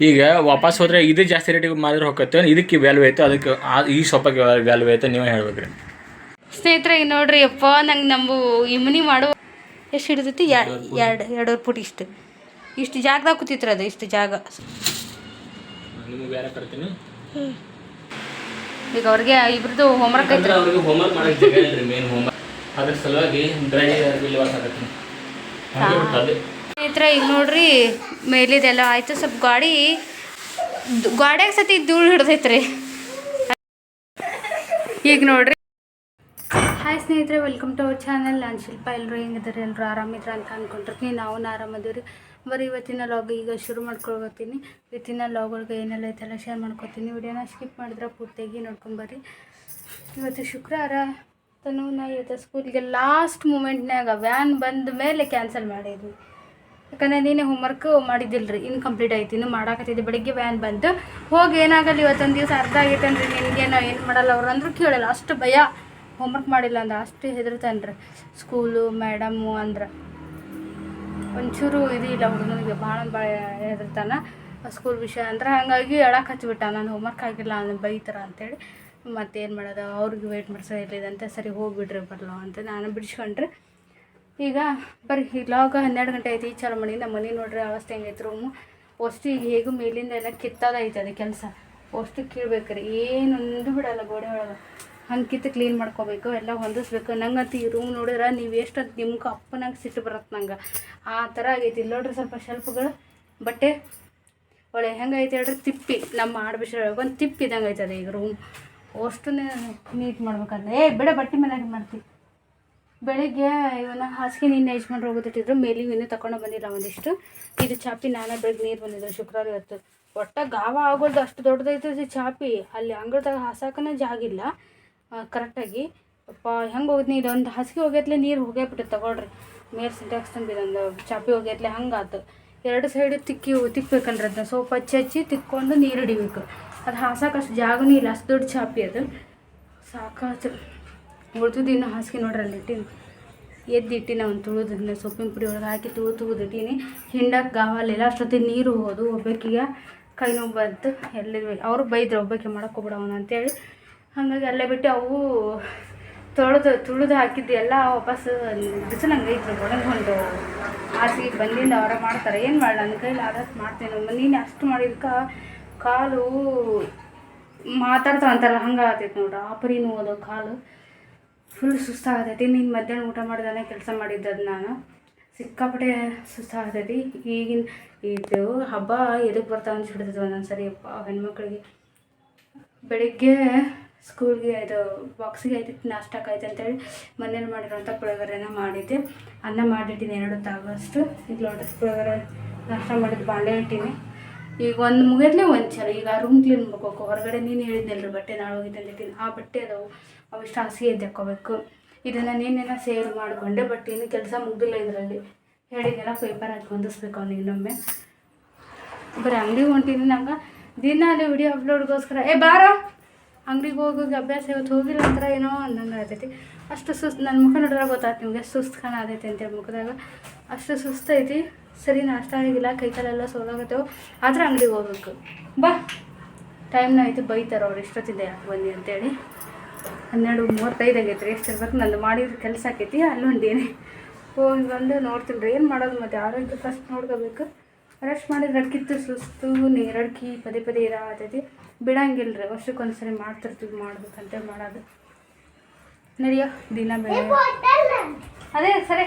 ಈಗ ವಾಪಸ್ ಹೋದ್ರೆ ಇದು ಜಾಸ್ತಿ ರೇಟಿಗೆ ಮಾರಿದ್ರೆ ಹೋಗತ್ತೆ ಇದಕ್ಕೆ ವ್ಯಾಲ್ಯೂ ಐತೆ ಅದಕ್ಕೆ ಈ ಸೊಪ್ಪಕ್ಕೆ ವ್ಯಾಲ್ಯೂ ಐತೆ ನೀವೇ ಹೇಳ್ಬೇಕ್ರಿ. ಸ್ನೇಹಿತರೆ ಈಗ ನೋಡ್ರಿ ಅಪ್ಪ ನಂಗೆ ನಮ್ಮ ಇಮ್ನಿ ಮಾಡುವ ಎಷ್ಟು ಹಿಡಿದೈತಿ? ಎರಡು ಎರಡೂವರೆ ಫುಟ್ ಇಷ್ಟು. ಇಷ್ಟು ಜಾಗದಾಗ ಕೂತಿತ್ರ ಅದು ಇಷ್ಟು ಜಾಗ. ನಿಮಗೆ ಬೇರೆ ಕೊಡ್ತೀನಿ ಈಗ ಅವ್ರಿಗೆ ಇಬ್ರದ್ದು ಹೋಮ್ವರ್ಕ್ ಐತ್ರಿ. ಅಂದ್ರೆ ಅವ್ರಿಗೆ ಹೋಮ್ವರ್ಕ್ ಮಾಡಕ್ಕೆ ಜಾಗ ಇಲ್ರಿ ಮೇನ್ ಹೋಮ್ವರ್ಕ್ ಅದ್ರ ಸಲುವಾಗಿ ಡ್ರೈ ವಾಸ ಆಗತ್ತೆ. ಅದೇ. ಸ್ನೇಹಿತರೆ, ಈಗ ನೋಡ್ರಿ, ಮೇಲಿದೆಲ್ಲ ಆಯ್ತು. ಸ್ವಲ್ಪ ಗಾಡಿ, ಗಾಡಿಯಾಗ ಸತಿ ಧೂಳು ಹಿಡ್ದೈತ್ರಿ. ಈಗ ನೋಡ್ರಿ. ಹಾಯ್ ಸ್ನೇಹಿತರೆ ವೆಲ್ಕಮ್ ಟು ಅವರ್ ಚಾನಲ್ ನಾನು ಶಿಲ್ಪ. ಎಲ್ಲರೂ ಹೆಂಗಿದ್ದಾರೆ? ಎಲ್ಲರೂ ಆರಾಮಿದ್ರ ಅಂತ ಅಂದ್ಕೊಂಡಿರ್ತೀನಿ ನಾವು ಆರಾಮದೀವಿ ರೀ ಬರೀ ಇವತ್ತಿನ ಲಾಗ್ ಈಗ ಶುರು ಮಾಡ್ಕೊಳ್ತೀನಿ ಇವತ್ತಿನ ಲಾಗ್ ಒಳಗೆ ಏನೆಲ್ಲ ಐತೆಲ್ಲ ಶೇರ್ ಮಾಡ್ಕೊತೀನಿ. ವಿಡಿಯೋನ ಸ್ಕಿಪ್ ಮಾಡಿದ್ರೆ ಪೂರ್ತಿಯಾಗಿ ನೋಡ್ಕೊಂಬರ್ರಿ ಇವತ್ತು ಶುಕ್ರವಾರ. ತನು, ನಾ ಇವತ್ತು ಸ್ಕೂಲ್ಗೆ ಲಾಸ್ಟ್ ಮೂಮೆಂಟ್ನಾಗ ವ್ಯಾನ್ ಬಂದ ಮೇಲೆ ಕ್ಯಾನ್ಸಲ್ ಮಾಡಿದ್ವಿ. ಯಾಕಂದ್ರೆ ನೀನೇ ಹೋಮ್ವರ್ಕ್ ಮಾಡಿದ್ದಿಲ್ಲ ರೀ ಇನ್ಕಂಪ್ಲೀಟ್ ಆಯ್ತು, ಇನ್ನು ಮಾಡಾಕತ್ತಿದ್ದೆ. ಬೆಳಿಗ್ಗೆ ವ್ಯಾನ್ ಬಂತು ಹೋಗಿ ಏನಾಗಲ್ಲ, ಇವತ್ತೊಂದು ದಿವಸ ಅರ್ಧ ಆಗೈತೆ ಅಂದ್ರೆ ನಿನಗೇನೋ ಏನು ಮಾಡಲ್ಲ ಅವ್ರು ಅಂದ್ರು ಕೇಳಲ್ಲ. ಅಷ್ಟು ಭಯ ಹೋಮ್ವರ್ಕ್ ಮಾಡಿಲ್ಲ ಅಂದ್ರೆ ಅಷ್ಟು ಹೆದರ್ತಾನ್ರಿ. ಸ್ಕೂಲು ಮೇಡಮು ಅಂದ್ರೆ. ಒಂಚೂರು ಇದು ಇಲ್ಲ ಹುಡುಗನಿಗೆ, ಭಾಳ ಭಾಳ ಹೆದರ್ತಾನ. ಸ್ಕೂಲ್ ವಿಷಯ ಅಂದ್ರೆ ಹಾಗಾಗಿ ಹೇಳಕ್ಕೆ ಹಚ್ಬಿಟ್ಟ, ನಾನು ಹೋಮ್ವರ್ಕ್ ಆಗಿಲ್ಲ ಅಂದ್ರೆ ಬೈತಾರ ಅಂತೇಳಿ. ಮತ್ತೇನು ಮಾಡೋದು, ಅವ್ರಿಗೆ ವೇಟ್ ಮಾಡ್ಸೋ ಇರ್ಲಿದಂತೆ ಸರಿ ಹೋಗಿಬಿಡ್ರಿ ಬರಲ್ಲ ಅಂತ ನಾನು ಬಿಡಿಸ್ಕೊಂಡ್ರೆ. ಈಗ ಬರ್ರಿ ಲಾಗ ಹನ್ನೆರಡು ಗಂಟೆ ಐತಿ ಚಾಲು ಮಾಡಿ, ನಮ್ಮ ಮನೆ ನೋಡ್ರಿ ಅವಸ್ಥೆ ಹೆಂಗೈತೆ ರೂಮು. ಅಷ್ಟು ಈಗ ಹೇಗೂ ಮೇಲಿಂದ ಎಲ್ಲ ಕಿತ್ತದ ಐತೆ ಅದು ಕೆಲಸ. ಅಷ್ಟು ಕೀಳ್ಬೇಕ್ರಿ ಏನೊಂದು ಬಿಡಲ್ಲ ಗೋಡೆ ಒಳಗೆ. ಹಂಗೆ ಕಿತ್ತು ಕ್ಲೀನ್ ಮಾಡ್ಕೋಬೇಕು, ಎಲ್ಲ ಹೊಂದಿಸ್ಬೇಕು. ನಂಗಂತೂ ಈ ರೂಮ್ ನೋಡಿದ್ರೆ ನೀವು ಎಷ್ಟಂತ ನಿಮ್ಗೆ ಅಪ್ಪನಾಗ ಸಿಟ್ಟು ಬರತ್ತೆ ನಂಗೆ. ಆ ಥರ ಆಗೈತಿ. ಇಲ್ಲಿ ನೋಡ್ರಿ ಸ್ವಲ್ಪ ಶೆಲ್ಫ್ಗಳು, ಬಟ್ಟೆ ಒಳ್ಳೆ ಹೆಂಗೈತೆ ಹೇಳ್ರಿ, ತಿಪ್ಪಿ. ನಮ್ಮ ಆಡ್ಬಿಸಿ ಒಂದು ತಿಪ್ಪಿ ಇದ್ದಂಗೆ ಐತದೆ ಈಗ ರೂಮ್. ಅಷ್ಟು ನೀಟ್ ಮಾಡ್ಬೇಕಂದ್ರೆ. ಏ, ಬಿಡ, ಬಟ್ಟೆ ಮೇಲೆ ಮಾಡ್ತೀವಿ ಬೆಳಿಗ್ಗೆ ಇವನ್ನ ಹಾಸಿಗೆ ನಿನ್ನೆ ಯಜಮಾನ್ರು ಹೋಗೋದಿಟ್ಟಿದ್ರು ಮೇಲಿಗೆ ಇನ್ನೂ ತಗೊಂಡು ಬಂದಿಲ್ಲ ಒಂದಿಷ್ಟು. ಇದು ಚಾಪಿ ನಾನೇ ಬೆಳಗ್ಗೆ ನೀರು ಬಂದಿದ್ರು ಶುಕ್ರವಾರ ಇವತ್ತು. ಒಟ್ಟ ಗಾವ ಆಗೋದು ಅಷ್ಟು ದೊಡ್ಡದೈತೆ ಚಾಪಿ. ಅಲ್ಲಿ ಅಂಗಳದಾಗ ಹಾಸಾಕನ ಜಾಗಿಲ್ಲ ಕರೆಕ್ಟಾಗಿ ಅಪ್ಪ, ಹೆಂಗೆ ಹೋಗಿದ್ನಿ? ಇದೊಂದು ಹಾಸಿಗೆ ಹೋಗ್ಯತ್ಲೆ ನೀರು ಹೋಗ್ಯಾಬಿಟ್ಟು ತಗೊಳ್ರಿ. ಮೇಲ್ ಸಿಂಟ್ಯಾಕ್ಸ್ ತುಂಬಿದೊಂದು ಚಾಪಿ ಹೋಗ್ಯತ್ಲೆ ಹಂಗಾತು. ಎರಡು ಸೈಡ್ ತಿಕ್ಕಿ ತಿಕ್ಬೇಕಂದ್ರೆ ಅದನ್ನ ಸೋಪ್ ಹಚ್ಚಿ ಹಚ್ಚಿ ತಿಕ್ಕೊಂಡು ನೀರು ಹಿಡಿಬೇಕು. ಅದು ಹಾಸಕ್ಕೆ ಅಷ್ಟು ಜಾಗನೂ ಇಲ್ಲ. ಅಷ್ಟು ದೊಡ್ಡ ಚಾಪಿ ಅದು. ಸಾಕಾತು. ಉಳ್ದುದು ಇನ್ನೂ ಹಾಸಿಗೆ ನೋಡ್ರಿ ಅಲ್ಲಿ ಇಟ್ಟೀನಿ. ಎದ್ದಿಟ್ಟಿನ ಒಂದು ತುಳಿದ್ರಿಂದ ಸೊಪ್ಪಿನ ಪುಡಿ ಒಳಗೆ ಹಾಕಿ ತುಳು ತುಳಿದಿಟ್ಟೀನಿ ಹಿಂಡಕ್ಕೆ ಗಾವಲ್ಲೆಲ್ಲ ಅಷ್ಟೊತ್ತಿಗೆ ನೀರು ಹೋದು, ಒಬ್ಬಾಕಿಗೆ ಕೈ ನೋವು ಬಂತು ಎಲ್ಲಿದ್ವಿ ಅವರು ಬೈದ್ರು, ಒಬ್ಬಾಕಿ ಮಾಡಕ್ಕೆ ಹೋಗ್ಬಿಡವನು ಅಂತೇಳಿ. ಹಾಗಾಗಿ ಅಲ್ಲೇ ಬಿಟ್ಟು ಅವು ತೊಳೆದು, ತುಳಿದು ಹಾಕಿದ್ದು ಎಲ್ಲ ವಾಪಸ್ ಬಿಸಿಲಂಗೆ ಐತ್ರಿ ಒಳಗೆ ಒಂದು ಹಾಸಿಗೆ ಬಂದಿಂದ ಅವರ ಮಾಡ್ತಾರೆ. ಏನು ಮಾಡಲ್ಲ ನನ್ನ ಕೈಲಿ ಆದಷ್ಟು ಮಾಡ್ತೇನೆ ನೀನು ಅಷ್ಟು ಮಾಡಿದ್ಕ ಕಾಲು ಮಾತಾಡ್ತಾವಂತಾರಲ್ಲ ಹಂಗೆ ಆಗ್ತೈತೆ ನೋಡ್ರಿ. ಆಪರಿ ನೋವು ಕಾಲು. ಫುಲ್ ಸುಸ್ತಾಗತೈತಿ. ನೀನು ಮಧ್ಯಾಹ್ನ ಊಟ ಮಾಡಿದಾನೆ, ಕೆಲಸ ಮಾಡಿದ್ದದು ನಾನು. ಸಿಕ್ಕಾಪಟ್ಟೆ ಸುಸ್ತಾಗತೈತಿ. ಈಗಿನ ಇದು ಹಬ್ಬ ಎದಕ್ಕೆ ಬರ್ತಾವೆ ಅಂತ ಹಿಡಿದ್ರು ಒಂದೊಂದು ಸರಿ ಅಪ್ಪ ಹೆಣ್ಮಕ್ಳಿಗೆ ಬೆಳಿಗ್ಗೆ ಸ್ಕೂಲ್ಗೆ ಇದು ಬಾಕ್ಸಿಗೆ ಆಯ್ತು ನಾಷ್ಟಕ್ಕೆ ಆಯ್ತು ಅಂತೇಳಿ ಮನೇಲಿ ಮಾಡಿರೋಂಥ ಪುಳಿಯೋಗರೆನ ಮಾಡಿದ್ದೆ. ಅನ್ನ ಮಾಡಿಟ್ಟಿನಿ ಎರಡು ತಾಗಷ್ಟು ಈಗ ಲೋಟಸ್ ಪುಳಿಯೋಗರೆ, ನಾಷ್ಟ ಮಾಡಿದ್ದು ಬಾಂಡೆ ಇಟ್ಟೀನಿ. ಈಗ ಒಂದು ಮುಗಿದ್ಲೇ ಒಂದು ಚಲ ಈಗ ರೂಮ್ ಕ್ಲೀನ್ ಮಾಡ್ಬೇಕು ಹೊರಗಡೆ ನೀನು ಹೇಳಿದ್ನಲ್ರಿ ಬಟ್ಟೆ ನಾಳೆ ಹೋಗಿದ್ದೆ ಅಂದಿದ್ದೀನಿ ಆ ಬಟ್ಟೆ ಅದಾವು. ಅವಿಷ್ಟು ಹಾಸಿಗೆ ತಕ್ಕೋಬೇಕು ಇದನ್ನು ನೀನೇನೋ ಸೇವ್ ಮಾಡಿಕೊಂಡೆ ಬಟ್ ಇನ್ನು ಕೆಲಸ ಮುಗ್ದಿಲ್ಲ ಇದರಲ್ಲಿ. ಹೇಳಿದ್ದೆಲ್ಲ ಪೇಪರ್ ಹಾಕಿ ಹೊಂದಿಸ್ಬೇಕು ಅವ್ನು ಇನ್ನೊಮ್ಮೆ. ಬರೀ ಅಂಗಡಿಗೆ ಹೊಂಟೀನಿ ನಂಗೆ. ದಿನ ಅಲ್ಲಿ ವಿಡಿಯೋ ಅಪ್ಲೋಡ್ಗೋಸ್ಕರ ಏ ಬಾರ, ಅಂಗಡಿಗೆ ಹೋಗೋಕೆ ಅಭ್ಯಾಸ ಇವತ್ತು ಹೋಗಿಲ್ಲ ಅಂದ್ರೆ ಏನೋ ಅನ್ನಂಗೆ ಆಗ್ತೈತಿ ಅಷ್ಟು ಸುಸ್ತು ನನ್ನ ಮುಖ ನೋಡಿದ್ರೆ ಗೊತ್ತಾಯ್ತು ನಿಮಗೆ, ಸುಸ್ತು ಕಾಣ ಆಗೈತೆ ಅಂತೇಳಿ ಮುಖದಾಗ. ಅಷ್ಟು ಸುಸ್ತೈತಿ ಸರಿ, ನಾಷ್ಟ ಆಗಿಲ್ಲ, ಕೈ ಕಾಲೆಲ್ಲ ಸೋಲಾಗತ್ತೇವೆ, ಆದ್ರೆ ಅಂಗಡಿಗೆ ಹೋಗ್ಬೇಕು. ಬಾ. ಟೈಮ್ನ ಆಯಿತು, ಬೈತಾರೆ ಅವ್ರು, ಇಷ್ಟೊತ್ತಿಂದ ಯಾಕೆ ಬಂದಿ ಅಂತೇಳಿ. ಹನ್ನೆರಡು ಮೂವತ್ತೈದು ಆಗೈತೆ ರೀ, ಎಷ್ಟು ಇರ್ಬೇಕು ನಂದು ಮಾಡಿದ್ರೆ ಕೆಲಸ ಆಕೈತಿ ಅಲ್ಲೊಂದೇನೆ ಹೋಗಿ ಬಂದು ನೋಡ್ತೀನಿ ರೀ ಏನು ಮಾಡೋದು ಮತ್ತು? ಆರೋಗ್ಯ ಫಸ್ಟ್ ನೋಡ್ಕೋಬೇಕು. ರೆಸ್ಟ್ ಮಾಡಿದ್ರೆ ಅಡ್ಕಿತ್ತು ಸುಸ್ತು ನೀರಡ್ಕಿ ಪದೇ ಪದೇ ಇರಾತೈತಿ ಬಿಡಂಗಿಲ್ಲ ರೀ ವರ್ಷಕ್ಕೊಂದ್ಸರಿ ಮಾಡ್ತಿರ್ತೀವಿ, ಮಾಡ್ಬೇಕಂತ ಮಾಡೋದು. ನಡೆಯೋ, ದಿನ ಬೆಳೆ. ಅದೇ, ಸರಿ.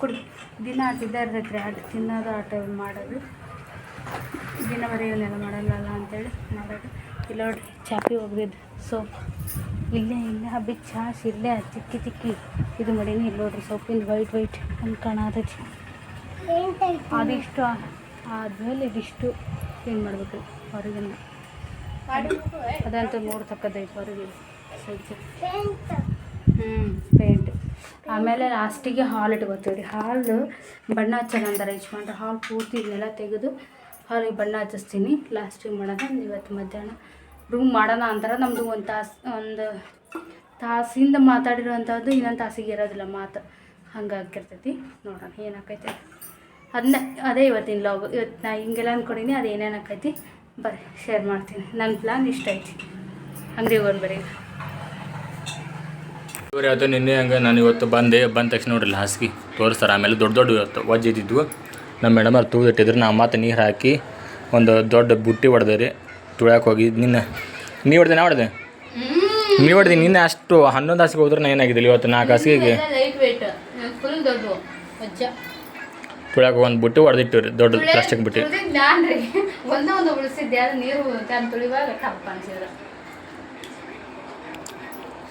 ಕುಡಿ ದಿನ ಆಟಿದ್ದ ಇರ್ತೈತೆ ರೀ ಆಟ ತಿನ್ನೋದು, ಆಟ ಮಾಡೋದು. ದಿನ ಬರೀ ಇವನ್ನೆಲ್ಲ ಮಾಡಲ್ಲಲ್ಲ ಅಂತೇಳಿ ಮಾಡೋದು. ಇಲ್ಲ ನೋಡಿರಿ ಚಾಪಿ ಒಗ್ದಿದ್ದು, ಸೋಪ್. ಇಲ್ಲೇ ಇಲ್ಲೇ ಹಬ್ಬಕ್ಕೆ ಚಾಸ್ ಇಲ್ಲೇ ಚಿಕ್ಕಿ ಚಿಕ್ಕಿ ಇದು ಮಾಡೀನಿ ಇಲ್ಲಿ ನೋಡ್ರಿ ಸೊಪ್ಪಿನ ವೈಟ್ ವೈಟ್ ಹಂಗೆ ಕಾಣತೈತಿ ಅದಿಷ್ಟು ಆದ್ಮೇಲೆ ಇದಿಷ್ಟು ಏನು ಮಾಡ್ಬೇಕು? ಹೊರಗಿನ ಅದಂತೂ ನೋಡ್ತಕ್ಕದ್ದೈತೆ ಹೊರಗೆ ಸಜ್ಜೆ ಹ್ಞೂ ಪೇಂಟ್ ಆಮೇಲೆ ಲಾಸ್ಟಿಗೆ ಹಾಲ್ ಇಟ್ಕೋತೀವಿ ರೀ ಹಾಲು ಬಣ್ಣ ಹಚ್ಚೋಣ ಅಂತಾರೆ ಯಜಮಾನ್ರು. ಹಾಲು ಪೂರ್ತಿ ಇದನ್ನೆಲ್ಲ ತೆಗೆದು ಹಾಲಿಗೆ ಬಣ್ಣ ಹಚ್ಚಿಸ್ತೀನಿ. ಲಾಸ್ಟಿಗೆ ಮಾಡೋದು ಇವತ್ತು ಮಧ್ಯಾಹ್ನ. ರೂಮ್ ಮಾಡೋಣ ಅಂತಾರೆ. ನಮ್ಮದು ಒಂದು ತಾಸು, ಒಂದು ತಾಸಿಂದ ಮಾತಾಡಿರೋವಂಥದ್ದು ಇನ್ನೊಂದು ತಾಸಿಗೆ ಇರೋದಿಲ್ಲ ಮಾತು. ಹಂಗಾಗಿರ್ತೈತಿ ನೋಡೋಣ ಏನಾಕೈತೆ. ಅದನ್ನ ಅದೇ ಇವತ್ತಿನ ಲಾಗ್ ಇವತ್ತು ನಾ ಹಿಂಗೆಲ್ಲ ಅಂದ್ಕೊಂಡಿನಿ ಅದು ಏನೇನು ಆಕೈತಿ. ಬರ್ರಿ ಶೇರ್ ಮಾಡ್ತೀನಿ. ನನ್ನ ಪ್ಲಾನ್ ಇಷ್ಟ ಐತಿ. ಹೋಗಿ ಬರ್ರಿ ಇವ್ರು ಯಾವುದೋ ನಿನ್ನೆ ಹಂಗೆ ನಾನು ಇವತ್ತು ಬಂದೆ, ಬಂದ ತಕ್ಷಣ ನೋಡ್ರಿ ಹಾಸಿಗೆ. ತೋರಿಸ್ತಾರೆ. ಆಮೇಲೆ ದೊಡ್ಡ ದೊಡ್ಡ ಇವತ್ತು ಒಜ್ಜಿದ್ದಿದ್ವು ನಮ್ಮ ಮೇಡಮ್ ಅವ್ರು ತೂದಿಟ್ಟಿದ್ರು ನಾವು ಮತ್ತೆ ನೀರು ಹಾಕಿ ಒಂದು ದೊಡ್ಡ ಬುಟ್ಟಿ ಹೊಡೆದ್ರಿ. ತುಳ್ಯಾಕೆ ಹೋಗಿ ನಿನ್ನ. ನೀ ಹೊಡ್ದೆ ನಾ ಹೊಡ್ದೆ? ನೀ ಹೊಡ್ದಿ ನಿನ್ನೆ ಅಷ್ಟು ಹನ್ನೊಂದು ಹಾಸಿಗೆ ಹೋದ್ರೆ ನಾ ಏನಾಗಿದ್ದಿಲ್ಲ ಇವತ್ತು ನಾಲ್ಕು ಹಾಸಿಗೆಗೆ. ತುಳ್ಯಾಕೆ ಒಂದು ಬಿಟ್ಟು. ಹೊಡೆದಿಟ್ಟು ರೀ. ದೊಡ್ಡ ಪ್ಲಾಸ್ಟಿಕ್ ಬಿಟ್ಟು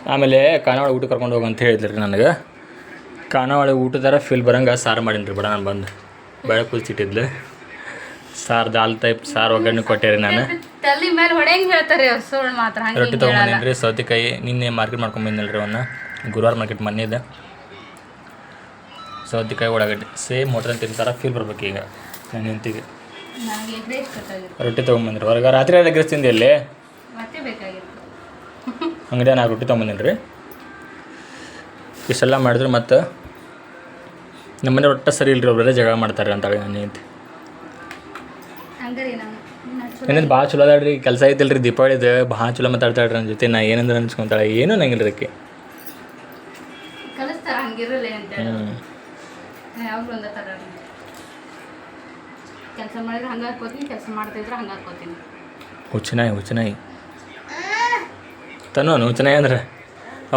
ಆಮೇಲೆ ಕಾನಾವಳಿ ಊಟ ಕರ್ಕೊಂಡು ಹೋಗು ಅಂತ ಹೇಳಿದ್ರಿ ರೀ ನನಗೆ. ಖಾನಾವಳಿ ಊಟದಾರ ಫೀಲ್ ಬರಂಗೆ ಸಾರು ಮಾಡೀನಿ ರೀ ಬಿಡ ನಾನು ಬಂದು. ಬೆಳೆ ಕುದಿಸಿಟ್ಟಿದ್ಲು ಸಾರು ದಾಲ್ ಟೈಪ್ ಸಾರು ಒಗ್ಗರಣೆ ಕೊಟ್ಟೆ ರೀ ನಾನು. ತಲೆ ಮೇಲೆ ಹೊಡೆಯಂಗ್ ಹೇಳ್ತಾರೆ ಸುಳ್ಳು ಮಾತ್ರ ಹಂಗೆ ರೊಟ್ಟಿ ತೊಗೊಂಬಂದಿನಿ ರೀ ಸೌತೆಕಾಯಿ ನಿನ್ನೆ ಮಾರ್ಕೆಟ್ ಮಾಡ್ಕೊಂಡು ಬಂದಿಲ್ಲ ಅವನ್ನ ಗುರುವಾರ ಮಾರ್ಕೆಟ್ ಮನೆಯದ ಸೌತೆಕಾಯಿ ಉಳ್ಳಾಗಡ್ಡಿ ಸೇಮ್ ಹೋಟೆಲ್ ತಿಂತಾರ ಫೀಲ್ ಬರ್ಬೇಕು ಈಗ ನನ್ನ ಹೆಂಡತಿಗೆ. ನನಗೆ ರೊಟ್ಟಿ ತೊಗೊಂಬಂದ್ರಿ ಹೊರಗೆ ರಾತ್ರಿ ಎಗ್ರೆಸ್ ತಿಂದೆ ಇಲ್ಲಿ. ಮತ್ತೆ ಬೇಕಾಗಿತ್ತು. ಅಂಗಡಿಯ ನಾ ರೊಟ್ಟಿ ತೊಗೊಂಬಂದಿನಿ ರೀ ಇಷ್ಟೆಲ್ಲ ಮಾಡಿದ್ರು ಮತ್ತು ನಮ್ಮನೆ ಒಟ್ಟ ಸರಿ ಇಲ್ರಿ ಒಬ್ಬರೇ ಜಗಳ ಮಾಡ್ತಾರೆ ಅಂತಾಳೆ ನನ್ನ ಹೆಂಡತಿ. ಹಂಗಾರಿ ನಾನು. ಏನಂದ್ರೆ ಭಾಳ ಚಲೋ ಅದಾಳ್ರಿ ಕೆಲಸ ಐತಿಲ್ರಿ ದೀಪಾವಳಿದು ಭಾಳ ಚಲೋ ಮಾತಾಡ್ತಾಳ್ರಿ ನನ್ನ ಜೊತೆ ನಾ ಏನಂದ್ರೆ ಅನ್ಸ್ಕೊಂತಾಳೆ ಏನೂ ನಂಗಿಲ್ಲ ರೀ ಕಲಿಸ್ತಾರ ಹಂಗಿರಲ್ಲ ಅಂತ ಹ್ಞೂ ಯಾವಾಗಲೂ ಒಂದೇ ಥರ ಕೆಲಸ ಮಾಡಿದ್ರೆ ಹಂಗೆ ಹಾಕೋತೀನಿ ಕೆಲಸ ಮಾಡ್ತಿದ್ರೆ ಹಂಗೆ ಹಾಕೋತೀನಿ ಹುಚ್ಚನಾಯಿ ಹುಚ್ಚನಾಯಿ. ತನು ಹುಚ್ಚನಾಯಿ ಅಂದ್ರೆ?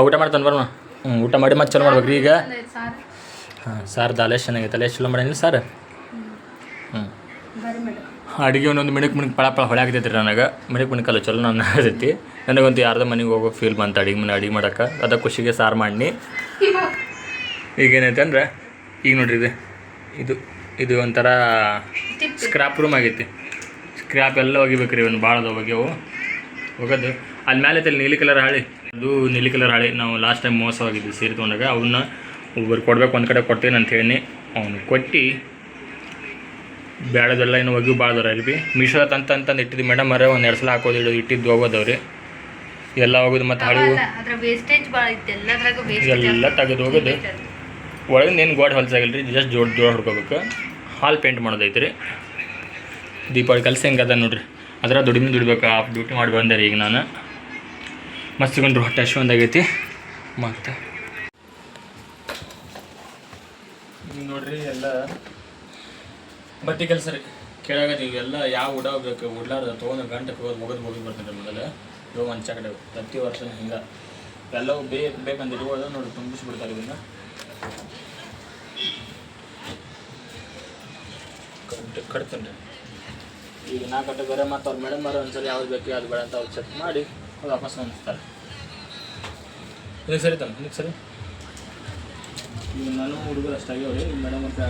ಊಟ ಮಾಡ್ತಾನೆ ಬರ್ಮ ಹ್ಞೂ ಊಟ ಮಾಡಿ ಮತ್ತೆ ಚಲೋ ಮಾಡ್ಬೇಕು ರೀ ಈಗ ಹಾಂ ಸರ್ ದಾಲೇಶ್ ಚೆನ್ನಾಗೈತೆ ಎಷ್ಟು ಚಲೋ ಮಾಡಿ ಸರ್? ಅಡುಗೆ ಒಂದೊಂದು ಮಿಣಕ್ ಮಿಣಕ್ ಪಳ ಪಳ ಹೊಳೆ ಆಗ್ತೈತಿ ರೀ ನನಗೆ. ಮಿಣಕ್ ಮಿಣಕಲ್ಲ ಚಲೋ ನಾನು ಆಗ್ತೈತಿ ನನಗಂತೂ ಯಾರ್ದ ಮನೆಗೆ ಹೋಗೋ ಫೀಲ್ ಬಂತು ಅಡಿಗೆ ಮನೆ ಅಡಿಗೆ ಮಾಡಕ್ಕೆ ಅದಕ್ಕೆ ಖುಷಿಗೆ ಸಾರು ಮಾಡಿ ಈಗ ಏನೈತೆ ಅಂದ್ರೆ, ಈಗ ನೋಡ್ರಿ ಇದು. ಇದು ಇದು ಒಂಥರ ಸ್ಕ್ರಾಪ್ ರೂಮ್ ಆಗೈತಿ. ಸ್ಕ್ರಾಪ್ ಎಲ್ಲ ಒಗಿಬೇಕು ರೀ ಒಂದು ಭಾಳ ಅದಾವ ಒಗ್ಯವು. ಹೋಗೋದು ಅಲ್ಲಿ ಮೇಲೆ ಐತೆ ನೀಲಿ ಕಲರ್ ಹಾಳಿ. ಅದು ನೀಲಿ ಕಲರ್ ಹಾಳಿ. ನಾವು ಲಾಸ್ಟ್ ಟೈಮ್ ಮೋಸ ಹೋಗಿದ್ವಿ ಸೀರೆ ತೊಗೊಂಡಾಗ. ಅವನ್ನ ಒಬ್ಬರು ಕೊಡ್ಬೇಕು ಒಂದು ಕಡೆ ಕೊಡ್ತೀನಿ ಅಂತ ಹೇಳಿ ಅವನು ಕೊಟ್ಟು ಬೇಡದೆಲ್ಲ ಏನು ಒಗಿ ಭಾಳ ಅಲ್ಲಿ ಬಿ ಮೀಶೋ ಅಂತ ಅಂತಂದು ಇಟ್ಟಿದ್ದು ಮೇಡಮ್ ಅರೆ ಒಂದು ಎರಡು ಸಲ ಹಾಕೋದು ಇಡೋದು ಇಟ್ಟಿದ್ದು ಹೋಗೋದವ್ರಿ. ಎಲ್ಲ ಹೋಗೋದು ಮತ್ತು ಹಳಿ. ಅದ್ರ ವೇಸ್ಟೇಜ್ ಭಾಳ ಇತ್ತು ಎಲ್ಲದ್ರಾಗ ವೇಸ್ಟೇಜ್ ಎಲ್ಲ ತೆಗೆದು ಹೋಗೋದು. ಒಳಗಿಂದ ಏನು ಗೋಡೆ ಹೊಲ್ಸಾಗಿಲ್ಲ ರೀ ಜಸ್ಟ್ ಜೋಡ್ ಜೋಡ್ ಹೊಡ್ಕೋಬೇಕು ಹಾಲ್ ಪೇಂಟ್ ಮಾಡೋದೈತೆ ರೀ ದೀಪಾವಳಿ ಕಲಸಿ ಹೆಂಗೆ ಅದ ನೋಡ್ರಿ. ಅದರ ದುಡಿಮೆ ದುಡಿಬೇಕು ಆಫ್ ಡ್ಯೂಟಿ ಮಾಡಿ ಬಂದೆ ರೀ ಈಗ ನಾನು. ಮಸ್ತ್ ಸಿಗೊಂಡ್ರು ಹೊಟ್ಟೆ ಅಷ್ಟು ಒಂದಾಗೈತಿ. ಮತ್ತು. ನೋಡ್ರಿ ಎಲ್ಲ ಬಟ್ಟೆ ಕೆಲಸ ರೀ. ನೀವು ಇವೆಲ್ಲ ಯಾವ ಉಡಾಬೇಕು ಉಡ್ಲಾರ್ದ ತೊಗೊಂಡು ಗಂಟೆ ಹೋಗೋದು ಮುಗಿದು ಹೋಗಿ ಬರ್ತೀನಿ ರೀ ಮೊದಲು. ಇವಾಗ ಒಂದು ಚಕಡೆ ಪ್ರತಿ ವರ್ಷ ಹಿಂಗೆ. ಎಲ್ಲವೂ ಬೇಕು ಬೇಕಂತ ಇಟ್ಕೊಳ್ಳೋದು ನೋಡಿ ತುಂಬಿಸ್ಬಿಡ್ತಾರೆ ಇದನ್ನು ಕಟ್, ಕಟ್ತೀನಿ ಈಗ ನಾ ಕಟ್ಟೆ ಬೇರೆ ಮತ್ತು ಅವ್ರ ಮೇಡಮ್ ಅವ್ರು ಒಂದ್ಸಲ ಯಾವ್ದು ಬೇಕು, ಯಾವ್ದು ಬೇಡ ಅಂತ ಅವ್ರು ಚೆಕ್ ಮಾಡಿ ಅವ್ರು ವಾಪಸ್ ಹೊಂದಿಸ್ತಾರೆ ಇದಕ್ಕೆ ಸರಿ ತಮ್ಮ ಇದಕ್ಕೆ ಸರಿ? ಈಗ ನಾನು ಹುಡುಗರು ಅಷ್ಟಾಗಿ ರೀ ಮೇಡಮ್ ಅಂತ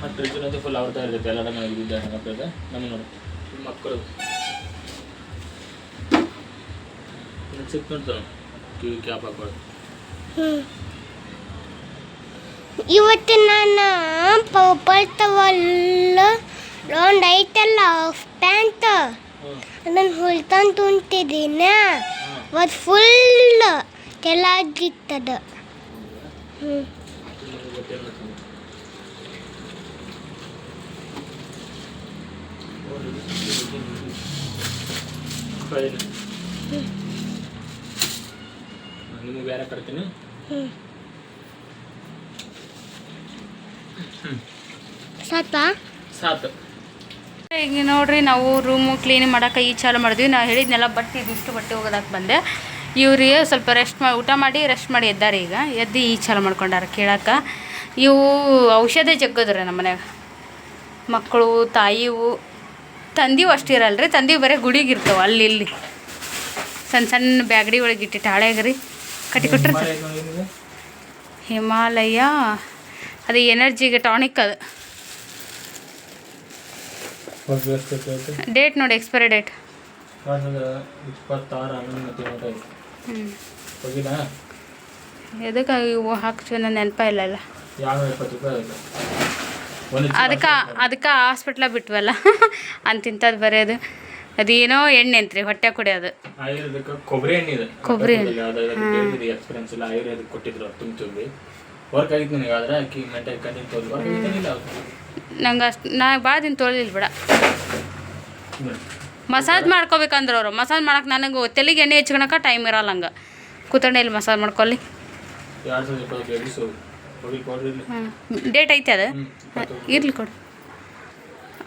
ಆಗ್ತೀನಿ ಇದು ಬಿಡು ಫುಲ್ ಅವ್ರ ಥರ ಇರುತ್ತೆ. ಎಲ್ಲ ನಮ್ಮ ಮನೆಗೆ ಇದ್ದ ಹೆಣ್ಮಕ್ಳದ್ದು ನಮ್ಮ ನೋಡಿ. ಇದು ಮಕ್ಕಳು. ಚಿಕ್ಕ ನೋಡ್ತಾವೆ ಕಿವಿ ಕ್ಯಾಪ್ ಹಾಕೊಳ್ಳೋದು ಇವತ್ತು ನಾನು ರೌಂಡ್ ಐತಲ್ಲ ಪ್ಯಾಂಟ್ ಅದನ್ನು ಹೊಲ್ತಾನ್ ಅದು ಫುಲ್ ತೆಲಾಗಿತ್ತದ ಹ್ಞೂ ನಿಮಗೆ ಬೇರೆ ಸಾತ? ಸಾತು. ಈಗ ನೋಡ್ರಿ ನಾವು ರೂಮು ಕ್ಲೀನ್ ಮಾಡಕ್ಕೆ ಈ ಚಾಲು ಮಾಡಿದ್ವಿ. ನಾವು ಹೇಳಿದ್ನೆಲ್ಲ ಬಟ್ಟೆ ಇದಿಷ್ಟು ಬಟ್ಟೆ ಹೋಗೋದಕ್ಕೆ ಬಂದೆ. ಇವ್ರಿಗೆ ಸ್ವಲ್ಪ ರೆಸ್ಟ್ ಮಾಡಿ ಊಟ ಮಾಡಿ ರೆಸ್ಟ್ ಮಾಡಿ ಎದ್ದಾರೆ ಈಗ. ಎದ್ದು ಈ ಚಾಲು ಮಾಡ್ಕೊಂಡಾರ ಕೇಳಕ್ಕೆ ಇವು ಔಷಧಿ ಜಗ್ಗದ್ರಿ ನಮ್ಮ ಮನ್ಯಾಗ ಮಕ್ಕಳು ತಾಯಿವು ತಂದಿವು ಅಷ್ಟು ರೀ ತಂದಿವು ಬರೀ ಗುಡಿಗೆ ಇರ್ತಾವೆ ಅಲ್ಲಿ ಇಲ್ಲಿ. ಸಣ್ಣ ಸಣ್ಣ ಬ್ಯಾಗಡಿ ಒಳಗೆ ಇಟ್ಟಿಟ್ಟು ರೀ ಕಟ್ಟಿ ಕೊಟ್ಟಿರ್ತಾರೆ ಹಿಮಾಲಯ ಅದು ಎನರ್ಜಿಗೆ ಟಾನಿಕ್ ಅದು. ಡೇಟ್ ನೋಡಿ ಎಕ್ಸ್ಪೈರಿ ಡೇಟ್ ಎದಕ್ಕಾಗಿ ಹಾಕ್ತೀವಿ ನನ್ನ ನೆನಪ ಇಲ್ಲ ಅಲ್ಲ ಅದಕ್ಕೆ ಅದಕ್ಕೆ ಹಾಸ್ಪಿಟ್ಲ ಬಿಟ್ವಲ್ಲ? ಅಂತಿಂಥದ್ದು ಬರೆಯೋದು ಅದೇನೋ ಎಣ್ಣೆ ಅಂತ್ರಿ ಹೊಟ್ಟೆ ಕುಡಿಯೋದು ಕೊಬ್ಬರಿ ಎಣ್ಣೆ ಇದೆ. ಕೊಬ್ಬರಿ ಎಕ್ಸ್ಪೀರಿಯನ್ಸ್ ಇಲ್ಲ ಆಯುರ್ವೇದ ಕೊಟ್ಟಿದ್ರು ತುಂಬ ತುಂಬಿ ವರ್ಕ್ ಆಗಿತ್ತು ನನಗೆ ಆದ್ರೆ ಅಕ್ಕಿ ಮೆಂಟಲ್ ಕಂಡಿನ ತೋಲ್ ವರ್ಕ್ ಆಗಿತ್ತೇನಿಲ್ಲ ನಂಗೆ ಅಷ್ಟು ನಾ ಭಾಳ ದಿನ ತೊಳಿಲಿಲ್ಲ ಬಿಡ. ಮಸಾಜ್ ಮಾಡ್ಕೋಬೇಕಂದ್ರೆ ಅವರು. ಮಸಾಜ್ ಮಾಡಕ್ಕೆ ನನಗೆ ತಲೆಗೆ ಎಣ್ಣೆ ಹಚ್ಕೊಳಕ ಟೈಮ್ ಇರಲ್ಲ ಹಂಗೆ ಇಲ್ಲಿ ಮಸಾಜ್ ಮಾಡ್ಕೊಳ್ಳಿ ಹ್ಞೂ ಡೇಟ್ ಐತೆ ಅದು? ಇರ್ಲಿ ಕೊಡು.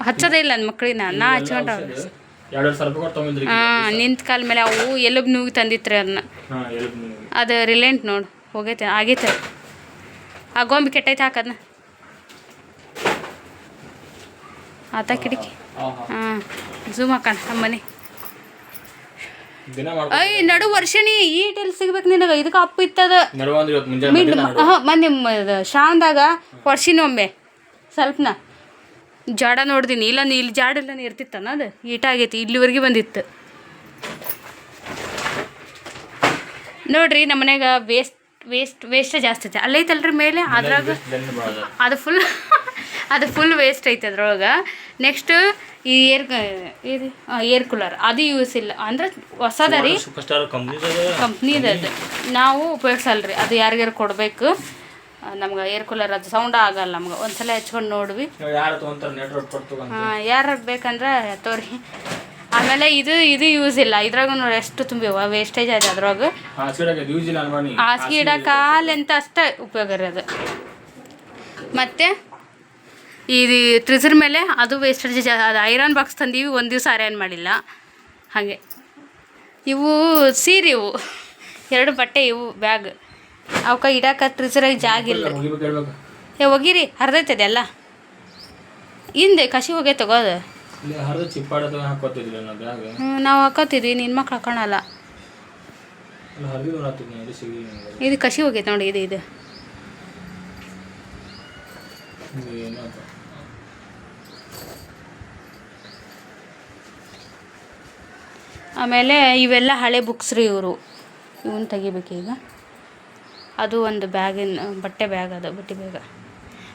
ಹಚ್ಚೋದೇ ಇಲ್ಲ ನನ್ನ ಮಕ್ಳಿನ ನಾ ಹಚ್ಕೊಂಡ ಹಾಂ ನಿಂತ ಕಾಲ ಮೇಲೆ ಅವು ಎಲುಬು ನೂಗಿ ತಂದಿತ್ರಿ ಅದನ್ನ ಅದು ರಿಲೆಂಟ್ ನೋಡು ಹೋಗೈತೆ ಆಗೈತೆ. ಆ ಗೊಂಬೆ ಕೆಟ್ಟೈತೆ ಹಾಕದ್ನ ಆತ ಕಿಟಕಿ. ಹಾಂ ಝೂಮ್ ಹಾಕೋಣ ನಮ್ಮ ಮನೆ. ಅಯ್ಯ ನಡು ವರ್ಷನಿ ಈಟೆಲ್ಲಿ ಸಿಗ್ಬೇಕು ನಿನಗೆ. ಇದಕ್ಕೆ ಅಪ್ಪು ಇತ್ತದ. ಮನೆ ಶಾಂದಾಗ ಮಿಡ್. ಹಾಂ ಮಂದಿ ಶಾನ್ದಾಗ ವರ್ಷಿನೊಮ್ಮೆ. ಸ್ವಲ್ಪನ. ಜಾಡ ನೋಡ್ದೀನಿ. ಇಲ್ಲ ನೀ ಇಲ್ಲಿ ಜಾಡ ಇಲ್ಲ ಇರ್ತಿತ್ತನ ಅದು? ಈಟ ಆಗೈತಿ. ಇಲ್ಲಿವರೆಗೆ ಬಂದಿತ್ತು. ನೋಡ್ರಿ ನಮ್ಮ ಮನ್ಯಾಗ ವೇಸ್ಟ್ ವೇಸ್ಟ್ ವೇಸ್ಟ್ ಜಾಸ್ತಿ ಐತೆ. ಅಲ್ಲೈತಲ್ರಿ ಮೇಲೆ? ಅದ್ರಾಗ. ಅದು. ಫುಲ್ ಅದು ಫುಲ್ ವೇಸ್ಟ್ ಐತೆ ಅದ್ರೊಳಗೆ. ನೆಕ್ಸ್ಟ್ ಈ ಏರ್ ಇದು ಏರ್ ಕೂಲರ್ ಅದು ಯೂಸ್ ಇಲ್ಲ. ಅಂದ್ರೆ ಹೊಸದ ರೀ ಸೂಪರ್ ಸ್ಟಾರ್ ಕಂಪ್ನಿ ಕಂಪ್ನಿದ ಅದು. ನಾವು ಉಪಯೋಗಿಸಲ್ರಿ. ಅದು ಯಾರಿಗಾರು ಕೊಡಬೇಕು. ನಮ್ಗೆ ಏರ್ ಕೂಲರ್ ಅದು ಸೌಂಡ್ ಆಗಲ್ಲ ನಮ್ಗೆ. ಒಂದ್ಸಲ ಹಚ್ಕೊಂಡು ನೋಡ್ವಿ. ತಗೊಂತ ಯಾರು ಬೇಕಂದ್ರೆ ತೋರಿ. ಆಮೇಲೆ ಇದು ಇದು ಯೂಸ್ ಇಲ್ಲ. ಇದ್ರಾಗ ನೋಡಿ ಎಷ್ಟು ತುಂಬಿವ. ವೇಸ್ಟೇಜ್ ಆಯ್ತು ಅದ್ರಾಗ. ಹಾಸಿಗೆ ಇಡಕ್ಕೆ ಅಂತ ಅಷ್ಟೇ ಉಪಯೋಗ ರೀ ಅದು ಮತ್ತು? ಇದು ತ್ರಿಸರ್ ಮೇಲೆ ಅದು ವೇಸ್ಟೇಜ್ ಅದು ಐರನ್ ಬಾಕ್ಸ್ ತಂದೀವಿ ಒಂದು ದಿವಸ ಐರನ್ ಮಾಡಿಲ್ಲ. ಹಾಗೆ. ಇವು ಸೀರೆ ಇವು. ಎರಡು ಬಟ್ಟೆ ಇವು ಬ್ಯಾಗ್ ಅವಕ್ಕೆ ಇಡಾಕ ತ್ರಿಸರಾಗಿ ಜಾಗ ಇಲ್ಲ. ಏ ಹೋಗಿರಿ ಹರಿದೈತದೆ ಎಲ್ಲ. ಹಿಂದೆ ಕಸಿ ಹೋಗೆ ತಗೋದು ನಾವು ಬ್ಯಾಗ್ ಹ್ಞೂ ನಾವು ಹಾಕೋತಿದ್ವಿ ನಿನ್ನ ಮಕ್ಳು ಹಾಕೋಣಲ್ಲ ಅಲ್ಲಿ ಇದು ಕಸಿ ಹೋಗೈತೆ ನೋಡಿ ಇದು ಇದು. ಆಮೇಲೆ ಇವೆಲ್ಲ ಹಳೆ ಬುಕ್ಸ್ ರೀ ಇವರು. ಇವನ್ನ ತೆಗಿಬೇಕೀಗ. ಈಗ ಅದು ಒಂದು ಬ್ಯಾಗಿನ ಬಟ್ಟೆ ಬ್ಯಾಗ್ ಅದು ಬಟ್ಟೆ ಬ್ಯಾಗ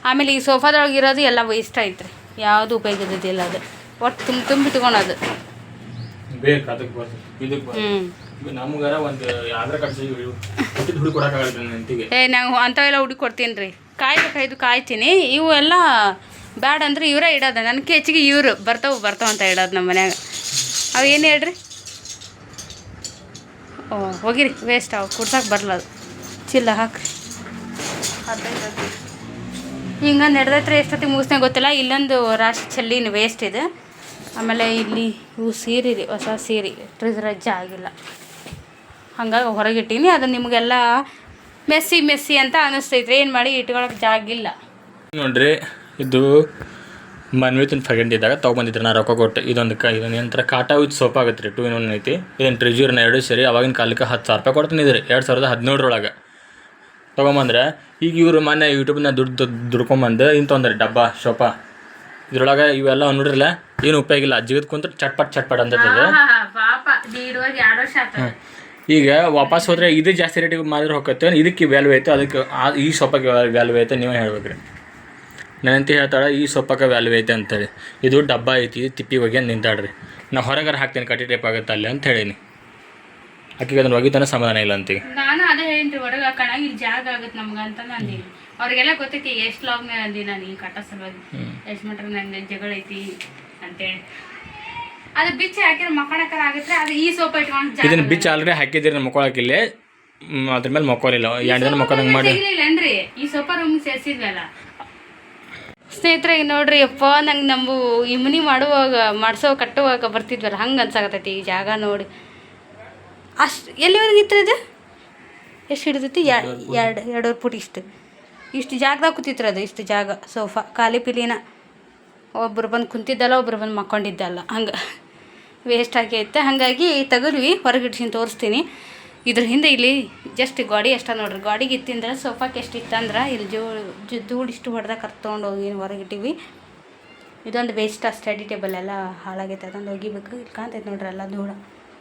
ಆಮೇಲೆ ಈ ಸೋಫಾದೊಳಗೆ ಇರೋದು ಎಲ್ಲ ವೇಸ್ಟ್ ಐತ್ರಿ. ಯಾವುದು ಉಪಯೋಗ ಇದ್ದಿದ್ದಿಲ್ಲ ಅದು. ಒಟ್ಟು ತುಂಬ ತುಂಬ ಇಟ್ಕೊಂಡು ಬೇಕು ಅದಕ್ಕೆ ಬರ್ತದೆ ಇದಕ್ಕೆ ಬರ್ತದೆ ಹ್ಞೂ ನಮ್ಗಾರ ಒಂದು ಆಧಾರ್ ಕಾರ್ಡ್ ಸಿಗಿ ಹುಟ್ಟಿದ ಹುಡುಗಿ ಕೊಡೋಕ್ಕಾಗಲ್ಲ ನನ್ನ ಏ ನಾವು ಅಂಥವೆಲ್ಲ ಹುಡುಕಿ ಕೊಡ್ತೀನಿ ರೀ ಕಾಯ್ಬೇಕಾಯ್ದು ಕಾಯ್ತೀನಿ. ಇವು ಎಲ್ಲ ಬ್ಯಾಡ ಅಂದ್ರೆ ಇವರೇ ಇಡೋದು. ನನಗೆ ಹೆಚ್ಚಿಗೆ ಇವರು ಬರ್ತಾವೆ ಬರ್ತಾವಂತ ಅಂತ ಇಡೋದು ನಮ್ಮ ಮನ್ಯಾಗ. ಅವು ಏನು ಹೇಳ್ರಿ? ಹೋಗಿರಿ. ವೇಸ್ಟ್ ಅವು ಕುಡ್ಸಕ್ಕೆ ಬರಲ್ಲ ಅದು. ಚಿಲ್ಲ ಹಾಕ್ರಿ. ಹಿಂಗೆ ನಡೆದೈತ್ರಿ ಎಷ್ಟೊತ್ತಿಗೆ ಮುಗಿಸ್ದಂಗೆ ಗೊತ್ತಿಲ್ಲ. ಇಲ್ಲೊಂದು ರಾಶಿ ಚಲ್ಲಿನ ವೇಸ್ಟ್ ಇದೆ. ಆಮೇಲೆ ಇಲ್ಲಿ ಇವು ಸೀರೆ ರೀ, ಹೊಸ ಸೀರೆ. ಟ್ರಿಸರಜ್ಜ ಆಗಿಲ್ಲ. ಹಂಗಾಗಿ ಹೊರಗಿಟ್ಟೀನಿ. ಅದು ನಿಮಗೆಲ್ಲ ಮೆಸ್ಸಿ ಮೆಸ್ಸಿ ಅಂತ ಅನ್ನಿಸ್ತೈತ್ರಿ ಏನು ಮಾಡಿ ಇಟ್ಕೊಳಕ್ಕೆ ಜಾಗಿಲ್ಲ. ನೋಡ್ರಿ, ಇದು ಮನ್ವಿತನ ಫ್ರೆಂಡ್ ಇದ್ದಾಗ ತೊಗೊಂಬಂದಿದ್ರು ನಾ ರೊಕ್ಕ ಕೊಟ್ಟು ಇದೊಂದು ಕ ಇದೊಂದು ಏನಂತಾರೆ ಕಾಟಾ ವಿತ್ ಸೋಪ್ ಆಗುತ್ತೆ ರೀ ಟೂ ಇನ್ ಒನ್ ಐತಿ. ಇದನ್ನು ನಾ ಎರಡು ಸೇರಿ ಅವಾಗಿನ ಕಾಲಕ್ಕೆ ಹತ್ತು ಸಾವಿರ ರೂಪಾಯಿ ಕೊಡ್ತೀನಿ ಇದ್ರಿ ಎರಡು ಸಾವಿರದ ಹದಿನೇಳರೊಳಗೆ ತೊಗೊಂಬಂದ್ರೆ ಈಗ ಇವರು ಮೊನ್ನೆ ಯೂಟ್ಯೂಬ್ನ ದುಡ್ಡು ದುಡ್ಕೊಂಬಂದು ಇಂತ ತೊಂದ್ರೆ ಡಬ್ಬ ಶೋಪ ಇದ್ರೊಳಗೆ ಇವೆಲ್ಲ ನೋಡ್ರಲ್ಲ ಏನು ಉಪಯೋಗ ಇಲ್ಲ. ಜಿಗದ್ ಕುಂತ್ರೆ ಚಟ್ಪಟ್ ಚಟ್ಪಟ್ ಅಂತ ಈಗ ವಾಪಸ್ ಹೋದ್ರೆ ಇದು ಜಾಸ್ತಿ ರೇಟಿಗೆ ಮಾಡಿದ್ರೆ ಹೋಗತ್ತೆ ಇದಕ್ಕೆ ವ್ಯಾಲ್ಯೂ ಐತೆ ಅದಕ್ಕೆ ಈ ಸೊಪ್ಪಕ್ಕೆ ವ್ಯಾಲ್ಯೂ ಐತೆ ನೀವೇ ಹೇಳ್ಬೇಕ್ರಿ ಹೆಂಡತಿ ಹೇಳ್ತಾಳೆ ಈ ಸೊಪ್ಪಕ್ಕೆ ವ್ಯಾಲ್ಯೂ ಐತೆ ಅಂತೇಳಿ ಇದು ಡಬ್ಬ ಐತಿ ತಿಪ್ಪಿ ಒಗೆ ನಿಂತಾಡ್ರಿ ನಾ ಹೊರಗಾರ ಹಾಕ್ತೀನಿ ಕಟ್ಟಿ ಟೈಪ್ ಆಗುತ್ತೆ ಅಲ್ಲಿ ಅಂತ ಹೇಳೀನಿ. ಆಕೆಗೆ ಅದನ್ನ ಒಗಿತಾನೆ ಸಮಾಧಾನ ಇಲ್ಲ ಅಂತೀವಿ. ನಾನು ಅದೇ ಹೇಳಿನ್ರಿ ಹೊರಗೆ ಹಾಕೋಣ ಇಲ್ಲಿ ಜಾಗ ಆಗುತ್ತೆ ನಮ್ಗೆ ಅಂತ ನಾನು ಅವ್ರಿಗೆಲ್ಲ ಗೊತ್ತೈತಿ ಎಷ್ಟು ಲಾಗ್ನ ಅಂದಿ ನಾನು ಈ ಕಟ್ಟ ಸಲುವಾಗಿ. ಎಷ್ಟು ಮಟ್ರ ನಂಗೆ ಜಗಳ ಐತಿ ಅಂತೇಳಿ. ಅದು ಬಿಚ್ಚಿ ಹಾಕಿದ್ರೆ ಮಕ್ಕಳಕ್ಕರ ಆಗುತ್ತೆ ಅದು ಈ ಸೋಪ್ ಇಟ್ಕೊಂಡು ಜಾಗ ಇದನ್ನ ಬಿಚ್ಚ ಆಲ್ರೆಡಿ ಹಾಕಿದ್ದೀರಿ ನಮ್ಮ ಇಲ್ಲಿ. ಅದ್ರ ಮೇಲೆ ಮಕ್ಕಳಿಲ್ಲ ಎರಡು ದಿನ ಮಕ್ಕಳಂಗೆ ಮಾಡಿ ಈ ಸೋಪ ರೂಮ್ ಸೇರಿಸಿದ್ವಲ್ಲ. ಸ್ನೇಹಿತರೆ ನೋಡ್ರಿ ಅಪ್ಪ ನಂಗೆ ನಮ್ಮ ಇಮ್ನಿ ಮಾಡುವಾಗ, ಮಾಡಿಸೋ ಕಟ್ಟುವಾಗ ಬರ್ತಿದ್ವಲ್ಲ, ಹಂಗೆ ಅನ್ಸಾಕತ್ತೈತಿ ಈ ಜಾಗ ನೋಡಿ. ಅಷ್ಟು, ಎಲ್ಲಿವರೆಗೆ ಇತ್ತು ಅದು? ಎಷ್ಟು ಹಿಡಿದೈತಿ? ಎರಡು, ಎರಡೂವರೆ ಫುಟ್ ಇಷ್ಟು. ಇಷ್ಟು ಜಾಗದಾಗ ಕೂತಿತ್ತು ಅದು, ಇಷ್ಟು ಜಾಗ, ಸೋಫಾ, ಖಾಲಿ ಪಿಲಿನ. ಒಬ್ಬರು ಬಂದು ಕುಂತಿದ್ದಲ್ಲ ಒಬ್ಬರು ಬಂದು ಮಕ್ಕೊಂಡಿದ್ದಲ್ಲ, ಹಂಗೆ. ವೇಸ್ಟ್ ಆಗೈತೆ ಹಾಗಾಗಿ ತಗಲ್ವಿ ಹೊರಗಿಡ್ಸಿನ ತೋರಿಸ್ತೀನಿ. ಇದ್ರ ಹಿಂದೆ ಇಲ್ಲಿ ಜಸ್ಟ್ ಗಾಡಿ ಅಷ್ಟ ನೋಡ್ರಿ. ಗಾಡಿಗೆ ಇತ್ತಿಂದ್ರೆ ಸೋಫಾಕ್ಕೆ ಎಷ್ಟು ಇತ್ತಂದ್ರೆ ಇಲ್ಲಿ ಜೋ ಧೂಳು ಇಷ್ಟು ಹೊಡೆದಾಗ ಕರ್ತೊಂಡು ಹೋಗಿ ಹೊರಗಿಟ್ಟಿವಿ ಇದೊಂದು ವೇಸ್ಟ್ ಸ್ಟಡಿ ಟೇಬಲ್ ಎಲ್ಲ ಹಾಳಾಗೈತೆ, ಅದೊಂದು ಒಗಿಬೇಕು. ಇಲ್ಲಿ ಕಾಣ್ತೈತೆ ನೋಡ್ರಿ ಎಲ್ಲ ಧೂಳು.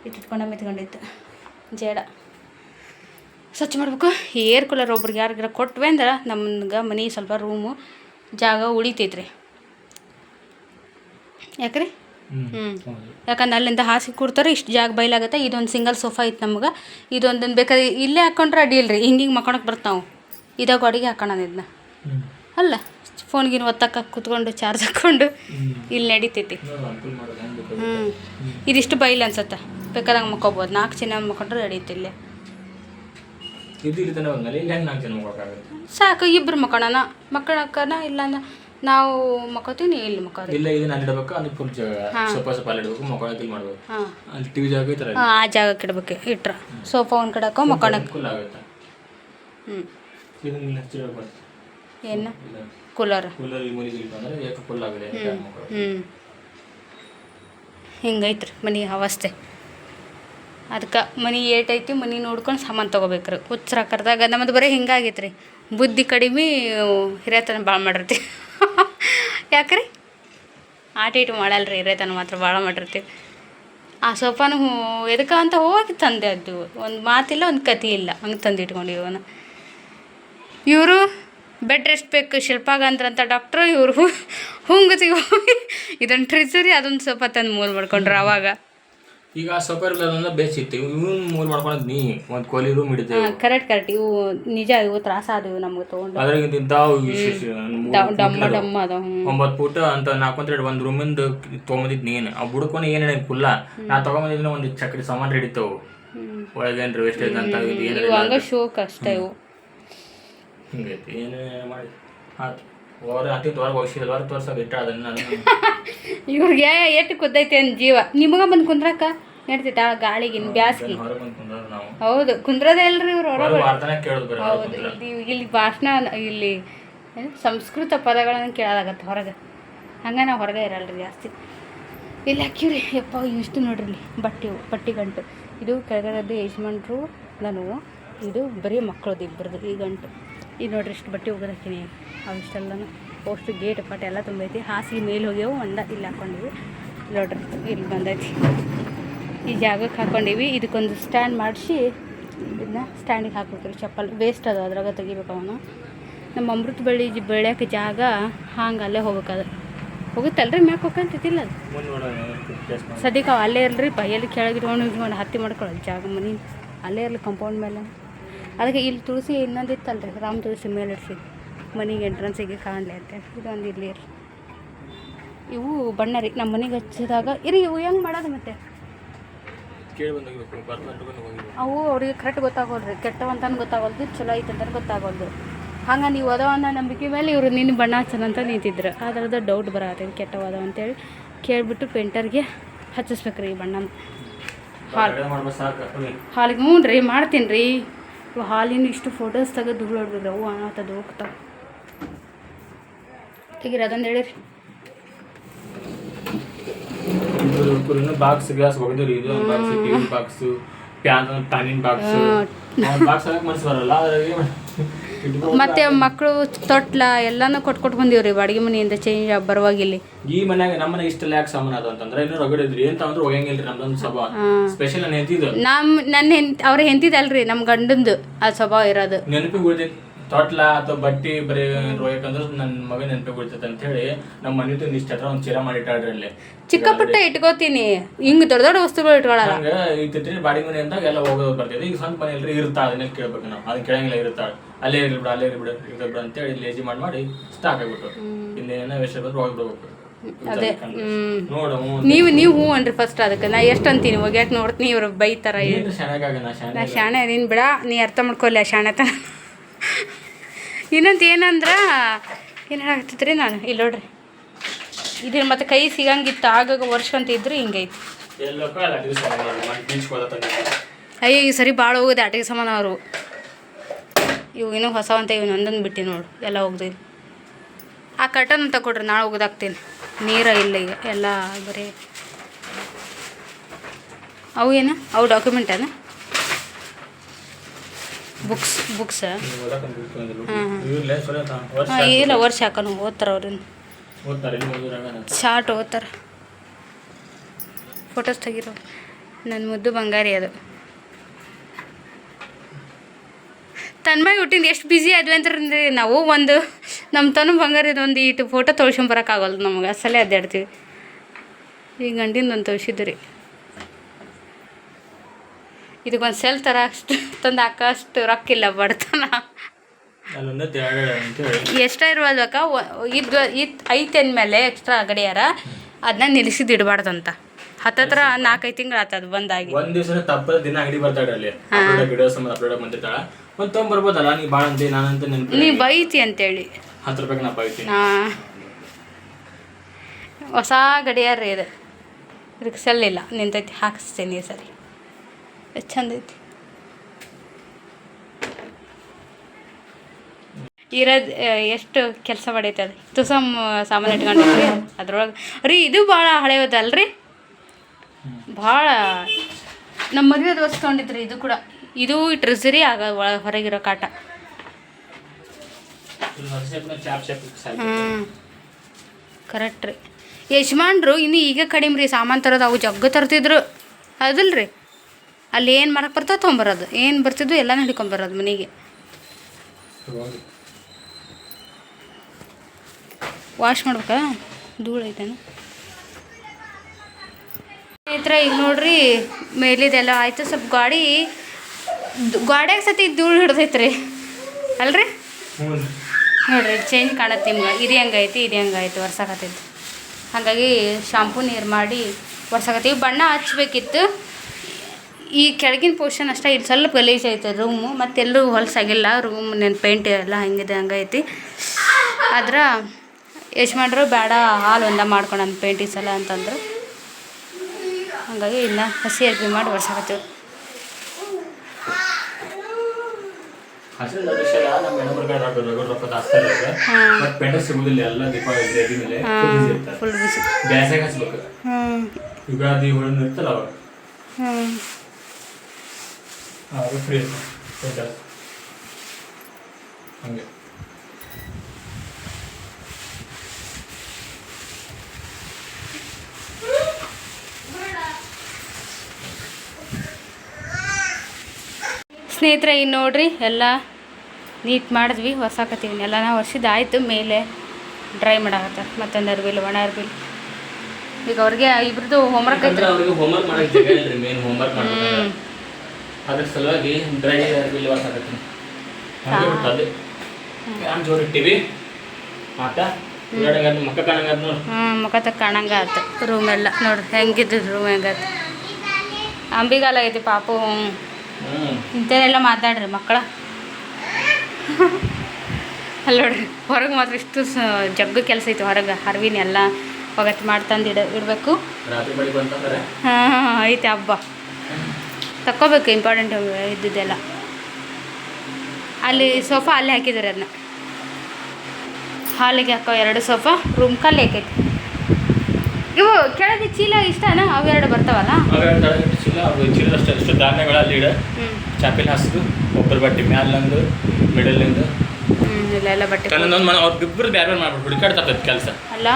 ಇಟ್ಟಿಟ್ಕೊಂಡು ಮೆತ್ಕೊಂಡಿತ್ತು. ಜೇಡ. ಸ್ವಚ್ಛ ಮಾಡ್ಬೇಕು. ಏರ್ ಕೂಲರ್ ಒಬ್ರಿಗೆ ಯಾರಿಗಾರ ಕೊಟ್ವಿ ಅಂದ್ರೆ ನಮ್ಗೆ ಮನೆ ಸ್ವಲ್ಪ ರೂಮು ಜಾಗ ಉಳಿತೈತ್ರಿ. ಯಾಕ್ರಿ? ಯಾಕಂದ್ರೆ ಅಲ್ಲಿಂದ ಹಾಸಿಗೆ ಕೊಡ್ತಾರೆ ಇಷ್ಟು ಜಾಗ ಬಯಲಾಗತ್ತೆ ಇದೊಂದು ಸಿಂಗಲ್ ಸೋಫಾ ಐತೆ ನಮ್ಗೆ. ಇದೊಂದನ್ನು ಬೇಕಾದ್ರೆ ಇಲ್ಲೇ ಹಾಕೊಂಡ್ರೆ ಅಡ್ಡಿ ಇಲ್ರಿ. ಹಿಂಗೆ ಹಿಂಗೆ ಮಕ್ಕೊಳಕ್ಕೆ ಬರ್ತಾವೆ ಇದಾಗ ಅಡಿಗೆ ಹಾಕೋಣ ಇದನ್ನ ಅಲ್ಲ ಫೋನ್ಗಿನ ಒತ್ತಕ್ಕ ಕೂತ್ಕೊಂಡು ಚಾರ್ಜ್ ಹಾಕ್ಕೊಂಡು ಇಲ್ಲಿ ನಡೀತೈತಿ. ಹ್ಞೂ ಇದಿಷ್ಟು ಬೈಲ್ ಅನ್ಸತ್ತೆ. ಬೇಕಾದಾಗ ಮಕ್ಕೋಬೋದು. ನಾಲ್ಕು ಜನ ಮಕ್ಕೊಂಡ್ರೆ ನಡೀತಿ ಇಲ್ಲೇ. ಸಾಕು ಇಬ್ರು ಮಕ್ಕೋಣ ಮಕ್ಕಳಕ್ಕನ ಇಲ್ಲ ನಾವು ಮಕ್ಕೋತೀವಿ ನೀವು ಇಲ್ಲಿ ಮಕ್ಕೋರಿ. ಇಲ್ಲ ಇದನ್ನ ಅಲ್ಲಿ ಇಡಬೇಕು ಅಲ್ಲಿ ಫುಲ್ ಜಾಗ ಸೋಫಾ ಸೋಫಾ ಅಲ್ಲಿ ಇಡಬೇಕು ಮಕ್ಕೊಳಕ್ಕೆ ಇಲ್ಲಿ ಮಾಡಬೇಕು. ಹಾಂ. ಅಲ್ಲಿ ಟಿವಿ ಜಾಗ ಈ ಥರ ಹಾಂ ಆ ಜಾಗಕ್ಕೆ ಇಡಬೇಕು ಇಟ್ರ. ಸೋಫಾ ಒಂದು ಹಾಕೋ ಮಕ್ಕೊಳಕ್ಕೆ ಕೂಲ್ ಆಗುತ್ತೆ. ಹ್ಞೂ ಇದನ್ನ ಇಲ್ಲಿ ಹಚ್ಚಿಡಕ್ಕೆ ಬರುತ್ತೆ ಏನು? ಕೂಲರ್ ಕೂಲರ್ ಈ ಮನೆ ಇಲ್ಲಿ ಯಾಕೆ ಏಕ ಫುಲ್ ಆಗಿದೆ ಹ್ಞೂ ಹಿಂಗೈತ್ರಿ ಮನೆ ಅವಸ್ಥೆ ಅದಕ್ಕೆ ಮನೆ ಏಟೈತಿ ಮನೆ ನೋಡ್ಕೊಂಡು ಸಾಮಾನು ತೊಗೋಬೇಕ್ರಿ. ಹುಚ್ಚರ ಕರ್ದಾಗ ನಮ್ಮದು ಬರೀ ಹಿಂಗಾಗೈತ್ರಿ. ಬುದ್ಧಿ ಕಡಿಮೆ ಹಿರಿಯತನ ಭಾಳ ಮಾಡಿರ್ತೀವಿ ಯಾಕ್ರಿ? ಆಟ ಇಟ್ಟು ಮಾಡಲ್ಲ ರೀ ಮಾತ್ರ ಭಾಳ ಮಾಡಿರ್ತೀವಿ. ಆ ಸೋಫಾನು ಎದಕ್ಕೆ ಅಂತ ಹೋಗಿ ತಂದೆ ಅದು. ಒಂದು ಮಾತಿಲ್ಲ, ಒಂದು ಕತಿ ಇಲ್ಲ. ಹಂಗೆ ತಂದು ಇಟ್ಕೊಂಡಿವನ ಇವರು ಬೆಡ್ ರೆಸ್ಟ್ ಬೇಕು, ಶಿಲ್ಪಾಗಂದ್ರ ಅಂತ ಡಾಕ್ಟ್ರು ಇವರು. ಹುಂಗತಿಗೆ ಹೋಗಿ, ಇದೊಂದು ಟ್ರಿಸರಿ ಅದೊಂದು ಸ್ವಲ್ಪ ತಂದು ಮೂಲ್ ಮಾಡ್ಕೊಂಡ್ರು ಅವಾಗ. ಈಗ ಸೌಕರ್ಯ ಇರಲಿಲ್ಲ ಬೇಸಿತ್ತು ಇವ್ನು ಮೂರು ಮಾಡ್ಕೊಳೋದು ನೀ ಒಂದ್ ಕೋಲಿ ರೂಮ್ ಹಿಡಿತೇವೆ ಕರೆಕ್ಟ್ ಕರೆಕ್ಟ್ ಇವು ನಿಜ ಇವು ತ್ರಾಸ ಆದವು ನಮ್ಗೆ ತಗೊಂಡು. ಅದ್ರಾಗ ಇಂಥವು ವಿಶೇಷ ಡಮ್ಮ ಡಮ್ಮ ಒಂಬತ್ತು ಫೂಟ್ ಅಂತ ನಾಲ್ಕು ಎರಡು ಒಂದು ರೂಮಿಂದ ತೊಗೊಂಬಂದಿದ್ ನೀನು. ಆ ಬುಡ್ಕೊಂಡು ಏನೇನು ಕುಲ್ಲ ನಾ ತಗೊಂಬಂದಿದ್ನ ಒಂದು ಚಕ್ರಿ ಸಾಮಾನು ಹಿಡಿತಾವು ಒಳಗೇನ್ರಿ ವೇಸ್ಟೇಜ್ ಅಂತ ಇದು ಏನಿಲ್ಲ ಹಂಗ ಶೋಕ್ ಅಷ್ಟೇ ಇವು. ಹಿಂಗೈತಿ. ಏನೇ ಮಾಡಿ ಆತು ಹೊರ ಅದನ್ನ ನಾನು. ಇವ್ರಿಗೆ ಎಷ್ಟು ಕುದ್ದೈತೆ ಅಂತ ಜೀವ. ನಿಮಗ ಬಂದು ಕುಂದ್ರಕ್ಕ? ನಡ್ತೈತ ಗಾಳಿಗಿನ್ ಬ್ಯಾಸ್ಗಿ. ಹೊರಗೆ ಬಂದು ಕುಂದ್ರ ನಾವು. ಹೌದು ಕುಂದ್ರದೇ ಇಲ್ರಿ ಇವ್ರು ಹೊರ ಹೊರಗೆ ವಾರ್ತಾನೆ ಕೇಳೋದು ಬರೀ ಹೌದು ಇಲ್ಲಿ ಇಲ್ಲಿ ಭಾಷಣ ಇಲ್ಲಿ ಏನು ಸಂಸ್ಕೃತ ಪದಗಳನ್ನು ಕೇಳೋದಾಗತ್ತೆ ಹೊರಗೆ. ಹಂಗೆ ನಾವು ಹೊರಗೆ ಇರಲ್ರಿ ಜಾಸ್ತಿ. ಇಲ್ಲಿ ಹಾಕಿವ್ರಿ ಯಪ್ಪ ಇಷ್ಟು ನೋಡ್ರಿ ಇಲ್ಲಿ ಬಟ್ಟೆ ಬಟ್ಟಿ ಗಂಟು. ಇದು ಕೆಳಗಡೆದ್ದು ಯಜಮಾನ್ರು ನಾನು ಇದು ಬರೀ ಮಕ್ಕಳದು ಇಬ್ಬರದು ಈ ಗಂಟು. ಈಗ ನೋಡ್ರಿ ಇಷ್ಟು ಬಟ್ಟೆ ಹೋಗೋದು ಹಾಕಿನಿ ಪೋಸ್ಟ್ ಅಷ್ಟು ಗೇಟ್ ಪಟ್ಟೆ ಎಲ್ಲ ತುಂಬೈತಿ ಹಾಸಿಗೆ ಮೇಲೆ ಹೋಗ್ಯವು ಒಂದ ಇಲ್ಲಿ ಹಾಕೊಂಡಿವಿ. ನೋಡ್ರಿ ಇಲ್ಲಿ ಬಂದೈತಿ. ಈ ಜಾಗಕ್ಕೆ ಹಾಕ್ಕೊಂಡಿವಿ ಇದಕ್ಕೊಂದು ಸ್ಟ್ಯಾಂಡ್ ಮಾಡಿಸಿ ಇದನ್ನ ಸ್ಟ್ಯಾಂಡಿಗೆ ಹಾಕ್ಬೇಕ್ರಿ ಚಪ್ಪಲ್ ವೇಸ್ಟ್ ಅದು ಅದ್ರಾಗ ತೆಗಿಬೇಕು ಅವನು. ನಮ್ಮ ಅಮೃತ ಬಳ್ಳಿ ಬೆಳೆಯೋಕೆ ಜಾಗ ಹಂಗೆ ಅಲ್ಲೇ ಹೋಗ್ಬೇಕದು ಹೋಗುತ್ತಲ್ರಿ ಮ್ಯಾಕ್ ಹೋಗಂತಿದ್ದಿಲ್ಲ ಅದು? ಸದ್ಯಕ್ಕೆ ಅವು ಅಲ್ಲೇ ಇರಲಿ ಪೈಯಲ್ಲಿ ಕೆಳಗೆ ಇಟ್ಕೊಂಡು ಇಟ್ಕೊಂಡು ಹತ್ತಿ ಮಾಡ್ಕೊಳ್ಳೋದು ಜಾಗ ಮನೆ. ಅಲ್ಲೇ ಇರಲಿ ಕಂಪೌಂಡ್ ಮೇಲೆ ಅದಕ್ಕೆ ಇಲ್ಲಿ ತುಳಸಿ ಇನ್ನೊಂದು ಇತ್ತಲ್ರಿ ರಾಮ ತುಳಸಿ ಮೇಲೆ ಇಡ್ಸಿದ್ದು. ಮನೆಗೆ ಎಂಟ್ರೆನ್ಸಿಗೆ ಕಾಣಲಿ ಅಂತ ಇದೊಂದು ಇಲ್ಲಿ ಇರ್ಲಿ. ಇವು ಬಣ್ಣ ರೀ ನಮ್ಮ ಮನೆಗೆ ಹಚ್ಚಿದಾಗ ಇರಿ ಇವು ಹೆಂಗೆ ಮಾಡೋದು ಮತ್ತೆ? ಅವು ಅವ್ರಿಗೆ ಕರೆಕ್ಟ್ ಗೊತ್ತಾಗೋಲ್ರಿ ಕೆಟ್ಟವಂತನೂ ಗೊತ್ತಾಗೋಲ್ದು ಚಲೋ ಐತೆ ಅಂತ ಗೊತ್ತಾಗೋಲ್ದು. ಹಂಗೆ ನೀವು ಅದಾವ ಅನ್ನೋ ನಂಬಿಕೆ ಮೇಲೆ ಇವರು ನಿನ್ನ ಬಣ್ಣ ಹಚ್ಚನಂತ ನಿಂತಿದ್ರು. ಅದರದ್ದು ಡೌಟ್ ಬರತ್ತೆ ಕೆಟ್ಟವಾದ ಅದಾವ ಅಂತೇಳಿ ಕೇಳಿಬಿಟ್ಟು ಪೇಂಟರ್ಗೆ ಹಚ್ಚಿಸ್ಬೇಕ್ರಿ ಈ ಬಣ್ಣ ಹಾಲು ಹಾಲಿಗೆ ಹ್ಞೂ ರೀ ಮಾಡ್ತೀನಿ ರೀ ಹಾಲಿನ ಇಷ್ಟು ಫೋಟೋಸ್ ತೆಗೆದು ಧೂಳು ಹೊಡ್ಬಿಡ್ರಿ ಅವು ಅನ್ನತ್ತದು ಹೋಗ್ತಾವೆ ತೆಗೀರಿ ಅದೊಂದು ಹೇಳಿರಿ. ಬಾಕ್ಸ್ ಗ್ಲಾಸ್ ಹೋಗಿದ್ರಿ ಇದು ಬಾಕ್ಸ್ ಟಿವಿ ಬಾಕ್ಸ್ ಪ್ಯಾನ್ ಪ್ಯಾನಿನ ಬಾಕ್ಸ್ ಬಾಕ್ಸ್ ಹಾಕಕ್ ಮನಸ್ಸು ಬರಲ್ಲ ಅದ್ರಾಗೆ ಮತ್ತೆ ಮಕ್ಕಳು ತೊಟ್ಲ ಎಲ್ಲಾನು ಕೊಟ್ಟು ಕೊಟ್ಟು ಬಂದೀವ್ರಿ ಬಾಡಿಗೆ ಮನೆಯಿಂದ ಚೇಂಜ್ ಬರುವಾಗ ಇಲ್ಲಿ. ಈ ಮನ್ಯಾಗ ನಮ್ಮ ಮನೆಗೆ ಇಷ್ಟೆಲ್ಲ ಯಾಕೆ ಸಾಮಾನು ಅದು ಅಂತಂದ್ರೆ ಇನ್ನೂ ರಗಡಿದ್ರಿ ಏನ್ ಅಂದ್ರೆ ಹೋಗಂಗಿಲ್ರಿ ನಮ್ದೊಂದು ಸ್ವಭಾವ. ಸ್ಪೆಷಲ್ ನನ್ನ ಎಂತಿದ್ದು ನಮ್ ನನ್ನ ಹೆಂತ ಅವ್ರ ಹೆಂತಿದಲ್ರಿ ನಮ್ಮ ಗಂಡಂದು ಆ ಸ್ವಭಾವ ಇರೋದು. ನೆನಪಿಗೆ ಉಳಿದೈತಿ ತೊಟ್ಲ ಅಥವಾ ಬಟ್ಟಿ ಬರೀ ರೋಯಕಂದ್ರೆ ನನ್ನ ಮಗ ನೆನಪಿಗೆ ಉಳಿತೈತೆ ಅಂತ ಹೇಳಿ ನಮ್ಮ ಮನೆ ಇಷ್ಟ ಹತ್ರ ಒಂದು ಚೀಲ ಮಾಡಿ ಇಟ್ಟಾಡ್ರಿ ಅಲ್ಲಿ. ಚಿಕ್ಕ ಪುಟ್ಟ ಇಟ್ಕೋತೀನಿ ಹಿಂಗ್ ದೊಡ್ಡ ದೊಡ್ಡ ವಸ್ತುಗಳು ಇಟ್ಕೊಳಲ್ಲ. ಹಂಗ ಇರ್ತೈತ್ರಿ ಬಾಡಿ ಮನೆ ಅಂದಾಗ ಎಲ್ಲ ಹೋಗೋದು ಬರ್ತೈತಿ. ಈಗ ಸ್ವಂತ ಮನೆ ಇಲ್ರಿ ಇರ್ತಾ ಅದನ್ನ ಕೇಳ್ಬೇಕು ನಾವು. ಅದನ್ನ ಕೇಳಂಗಿಲ್ಲ ಇರುತ್ತಾಳ ಅಲ್ಲೇ ಇರ್ಲಿ ಬಿಡು ಅಲ್ಲೇ ಇರ್ಲಿ ಬಿಡು ಇರ್ಲಿ ಬಿಡು ಅಂತೇಳಿ ಲೇಜಿ ಮಾಡಿ ಮಾಡಿ ಸ್ಟಾಕ್ ಆಗ್ಬಿಟ್ಟು ಏನೋ ವಿಷಯ ಬಂದ್ರೆ ಹೋಗ್ಬಿಡ್ಬೇಕು ಅದೇ ಹ್ಮ್. ನೋಡವು ನೀವು ನೀವು ಹ್ಞೂ ಅನ್ರಿ ಫಸ್ಟ್ ಅದಕ್ಕೆ. ನಾ ಎಷ್ಟು ಅಂತೀನಿ ಒಗ್ಯಾಕೆ ನೋಡ್ತೀನಿ ಇವ್ರು ಬೈತಾರ ನಾ ಶಾಣೆ ಅದೀನಿ ಬಿಡ ನೀ ಅರ್ಥ ಮಾಡ್ಕೊಲ್ಲ ಶಾಣೆತನ ಇನ್ನೊಂದು ಏನಂದ್ರೆ ಏನು ಹೇಳಾಕತ್ತೈತ್ರಿ ನಾನು? ಇಲ್ಲಿ ನೋಡ್ರಿ. ಇದ್ರ ಮತ್ತೆ ಕೈ ಸಿಗಂಗಿತ್ತು ಆಗಾಗ ವರ್ಷ ಅಂತ ಇದ್ರು ಹಿಂಗೈತಿ ಅಯ್ಯೋ ಈ ಸರಿ ಭಾಳ ಹೋಗಿದೆ ಆಟಿಗೆ ಸಮಾನ ಅವರು. ಇವು ಇನ್ನೂ ಹೊಸವಂತ ಇವನು ಒಂದೊಂದು ಬಿಟ್ಟು ನೋಡು, ಎಲ್ಲ ಹೋಗ್ದಿಲ್ಲ ಆ ಕರ್ಟನ್ ಅಂತ ಕೊಡ್ರಿ ನಾಳೆ ಒಗ್ದಾಕ್ತೀನಿ ನೀರ ಇಲ್ಲ ಈಗ, ಎಲ್ಲ ಬರೀ. ಅವು ಏನು? ಅವು ಡಾಕ್ಯುಮೆಂಟ್ ಏನು? ಬುಕ್ಸ್ ಬುಕ್ಸ್ ಹಾಂ ಇಲ್ಲ, ವರ್ಷ ಹಾಕೋನು, ಓದ್ತಾರ ಅವ್ರನ್ನ ಶಾರ್ಟ್ ಓದ್ತಾರ. ಫೋಟೋಸ್ ತೆಗಿರೋ ನನ್ನ ಮುದ್ದು ಬಂಗಾರಿ ಅದು. ತನ್ಮಾಗಿ ಹುಟ್ಟಿಂದ ಎಷ್ಟು ಬ್ಯುಸಿ ಆದ್ವಿ ಅಂತಂದ್ರೆ ನಾವು ಒಂದು ನಮ್ಮ ತನು ಬಂಗಾರದ ಒಂದು ಇಟ್ಟು ಫೋಟೋ ತೊಳ್ಸ್ಕೊಂಬರಕ್ಕಾಗಲ್ಲ ನಮ್ಗೆ. ಅಸಲೇ ಅಡ್ಡಾಡ್ತೀವಿ ಈ ಗಂಡಿನ ಒಂದು ತೋರಿಸಿದ್ದು ರೀ ಇದಕ್ಕೊಂದು ಸೆಲ್ ಥರ ಅಷ್ಟು ತಂದು ಹಾಕೋಷ್ಟು ರೊಕ್ಕಿಲ್ಲ ರೊಕ್ಕ ಇಲ್ಲ ಎರಡು ಅಂತೇಳಿ. ಎಷ್ಟ ಇರ್ಬೋದು ಅಕ್ಕ? ಇದು ಇದು ಐತೆ ಅಂದಮೇಲೆ ಎಕ್ಸ್ಟ್ರಾ ಗಡಿಯಾರ. ಅದನ್ನ ನಿಲ್ಲಿಸಿದ್ದು ಇಡಬಾರ್ದಂತ. ಹತ್ತತ್ರ ನಾಲ್ಕೈದು ತಿಂಗಳು ಆತದ ಬಂದಾಗಿ. ಒಂದ್ ದಿವಸ ತಪ್ಪದ ದಿನ ಅಂಗಡಿ ಬರ್ತಾಳೆ ಅಲ್ಲಿ. ಅಪ್ಲೋಡ್ ವಿಡಿಯೋಸ್ ಅಪ್ಲೋಡ್ ಬಂದಿರ್ತಾಳ. ಒಂದ್ ತೊಗೊಂಬರ್ಬೋದಲ್ಲ ನೀ ಭಾಳ ಅಂದೆ ನಾನಂತ ನೆನಪು ನೀ ಬೈತಿ ಅಂತೇಳಿ. ಹತ್ತು ರೂಪಾಯಿಗೆ ನಾ ಬೈತೀನಿ. ನಾ ಹೊಸ ಗಡಿಯಾರ ಇದೆ. ಇದು ಇದಕ್ಕೆ ಸೆಲ್ಲಿಲ್ಲ ನಿಂತೈತಿ ಹಾಕಿಸ್ತೀನಿ ಈ ಸರಿ. ಎಷ್ಟು ಚಂದ ಐತಿ. ಇರೋದು ಎಷ್ಟು ಕೆಲಸ ಮಾಡೈತೆ ಅದು? ತುಸ ಸಾಮಾನು ಇಟ್ಕೊಂಡಿದ್ರಿ ಅದ್ರೊಳಗೆ ರೀ ಇದು ಭಾಳ ಹಳೆಯದಲ್ರಿ ಭಾಳ ನಮ್ಮ ಮದುವೆ ಅದು ತೊಗೊಂಡಿದ್ರಿ ಇದು ಕೂಡ. ಇದು ಟ್ರೆಸರಿ ಆಗ ಒಳ ಹೊರಗಿರೋ ಕಾಟ. ಹ್ಞೂ ಕರೆಕ್ಟ್ ರೀ. ಯಜಮಾನ್ರು ಇನ್ನು ಈಗ ಕಡಿಮೆ ರೀ ಸಾಮಾನು ತರೋದು ಅವು ಜಗ್ಗ ತರ್ತಿದ್ರು. ಅದಲ್ಲ ರೀ ಅಲ್ಲಿ ಏನು ಮಾಡಕ್ಕೆ ಬರ್ತದೆ ತೊಗೊಂಬರೋದು. ಏನು ಬರ್ತಿದ್ದು ಎಲ್ಲ ಹಿಡ್ಕೊಂಬರೋದು ಮನೆಗೆ. ವಾಶ್ ಮಾಡ್ಬೇಕಾ? ಧೂಳು ಐತೇನು? ಸ್ನೇಹಿತರೆ ಈಗ ನೋಡ್ರಿ ಮೇಲಿದೆಲ್ಲ ಆಯ್ತು. ಸ್ವಲ್ಪ ಗಾಡಿ ಗಾಡ್ಯಾಗ ಸತಿ ಧೂಳು ಹಿಡ್ದೈತ್ರಿ. ಅಲ್ರಿ? ನೋಡ್ರಿ ಚೇಂಜ್ ಕಾಣತ್ತೆ ನಿಮ್ಗೆ. ಇದು ಹೆಂಗೈತಿ ಇದು ಹೆಂಗೈತಿ ಒರ್ಸಕತ್ತೈತಿ. ಹಾಗಾಗಿ ಶಾಂಪೂ ನೀರು ಮಾಡಿ ಒರ್ಸಕತ್ತೀವಿ. ಬಣ್ಣ ಹಚ್ಬೇಕಿತ್ತು. ಈ ಕೆಳಗಿನ ಪೋರ್ಷನ್ ಅಷ್ಟೇ ಇಲ್ಲಿ ಸ್ವಲ್ಪ ಗಲೀಜ್ ಐತೆ ರೂಮು ಮತ್ತೆಲ್ಲೂ ಹೊಲಸಾಗಿಲ್ಲ ರೂಮ್ ನೆನ್ ಪೇಂಟ್ ಎಲ್ಲ ಹಂಗಿದೆ ಹಂಗೈತಿ. ಆದ್ರೆ ಯಜಮಾನ್ರು ಬೇಡ ಹಾಲು ಒಂದ ಮಾಡ್ಕೊಂಡು ಪೇಂಟಿಂಗ್ಸ್ ಎಲ್ಲ ಸಲ ಅಂತಂದ್ರು. ಹಾಗಾಗಿ ಇನ್ನು ಹಸಿ ಅರ್ಬಿ ಮಾಡಿ ಒರ್ಸಾಕತ್ತೀವಿ. ಹಸಿರು ನಮ್ಮ ರೊಕ್ಕ ಮತ್ತೆ ಜಾಸ್ತಿ ಇರುತ್ತೆ. ಬಟ್ ಪೆಂಡ ಸಿಗುದಿಲ್ಲ ಎಲ್ಲ ದೀಪಾವಳಿ ಮೇಲೆ ಫುಲ್ ಬಿಸಿ ಹಚ್ಬೇಕು. ಯುಗಾದಿ ಹುಳಿನ ಇರ್ತಲ್ಲ ಅವಾಗ. ಫ್ರೀ ಇರ್ತದೆ ಹಂಗೆ. ಸ್ನೇಹಿತರೆ ಇನ್ನು ನೋಡಿರಿ ಎಲ್ಲ ನೀಟ್ ಮಾಡಿದ್ವಿ ಹೊಸಾಕತ್ತೀವಿ ಎಲ್ಲನ ವರ್ಷದ ಆಯಿತು ಮೇಲೆ ಡ್ರೈ ಮಾಡಾಕತ್ತಾರ. ಮತ್ತೊಂದು ಅರ್ಬಿಲ್ ಒಣ ಅರ್ಬಿಲ್ ಈಗ ಅವ್ರಿಗೆ ಇಬ್ರದ್ದು ಹೋಮ್ವರ್ಕ್ ಐತೆ ಯಾಕಂದ್ರೆ ಅವ್ರಿಗೆ ಹೋಮ್ವರ್ಕ್ ಮಾಡಕ್ ಜಾಗ ಇಲ್ರಿ ಮೇನ್ ಹೋಮ್ವರ್ಕ್ ಮಾಡ್ಬೇಕು ಅದ್ರ ಸಲುವಾಗಿ ಡ್ರೈ ಬಿಲ್ ವಾಸ ಆಗತ್ತೀನಿ ಹಂಗೆ ಬಿಟ್ಟದೆ ಯಾನ್ ಜೋರ್ ಇಟ್ಟಿವಿ. ಆತ ಉಳ್ಳಾಡಂಗ ಮಕ್ಕ ಕಾಣಂಗದ್ ನೋಡು. ಹ್ಞೂ ಮುಖ ತಕ್ಕ ಕಾಣಂಗ ಆತು. ರೂಮ್ ಎಲ್ಲ ನೋಡ್ರಿ ಹೆಂಗಿದ್ದು ರೂಮ್ ಹೆಂಗತ್ತು ಅಂಬಿಗಾಲ ಐತಿ ಪಾಪು. ಹ್ಮ್ ಇಂಥದ್ದೆಲ್ಲ ಮಾತಾಡ್ರಿ ಮಕ್ಕಳ. ಅಲ್ಲ ನೋಡ್ರಿ ಹೊರಗೆ ಮಾತ್ರ ಇಷ್ಟು ಜಗ್ಗು ಕೆಲಸ ಐತಿ ಹೊರಗೆ ಹರ್ವಿನ ಎಲ್ಲ ಒಗಟ್ಟು ಮಾಡ್ತಂದು ಇಡ ಇಡಬೇಕು. ಹಾಂ ಐತೆ ಹಬ್ಬ. ತಕ್ಕೋಬೇಕು ಇಂಪಾರ್ಟೆಂಟ್ ಇದ್ದಿದ್ದೆಲ್ಲ. ಅಲ್ಲಿ ಸೋಫಾ ಅಲ್ಲೇ ಹಾಕಿದ್ದಾರೆ ಅದನ್ನ ಹಾಲಿಗೆ ಹಾಕೋ ಎರಡು ಸೋಫಾ ರೂಮ್ ಕಲ್ಲಿ ಹಾಕೈತಿ ಇವು ಕೆಳಗೆ ಚೀಲ ಇಷ್ಟನಾ? ಅವೆರಡು ಬರ್ತಾವಲ್ಲ? ಅವಾಗ ತಳಗಟ್ಟು ಚೀಲ ಅವು ಚೀಲದಷ್ಟು ಅಷ್ಟು ಧಾನ್ಯಗಳು ಹ್ಞೂ ಚಾಪಿಲ್ ಹಾಸಿದು ಒಬ್ಬರು ಬಟ್ಟೆ ಮ್ಯಾಲಂದು ಮಿಡಲಿಂದು ಇಲ್ಲೆಲ್ಲ ಬಟ್ಟೆ ಕೆಲವೊಂದೊಂದು ಮನೆ ಅವ್ರು ಇಬ್ಬರು ಬೇರೆ ಬೇರೆ ಮಾಡ್ಬಿಟ್ಟು ಹುಡುಕಾಡ್ತದ ಕೆಲಸ. ಅಲ್ಲ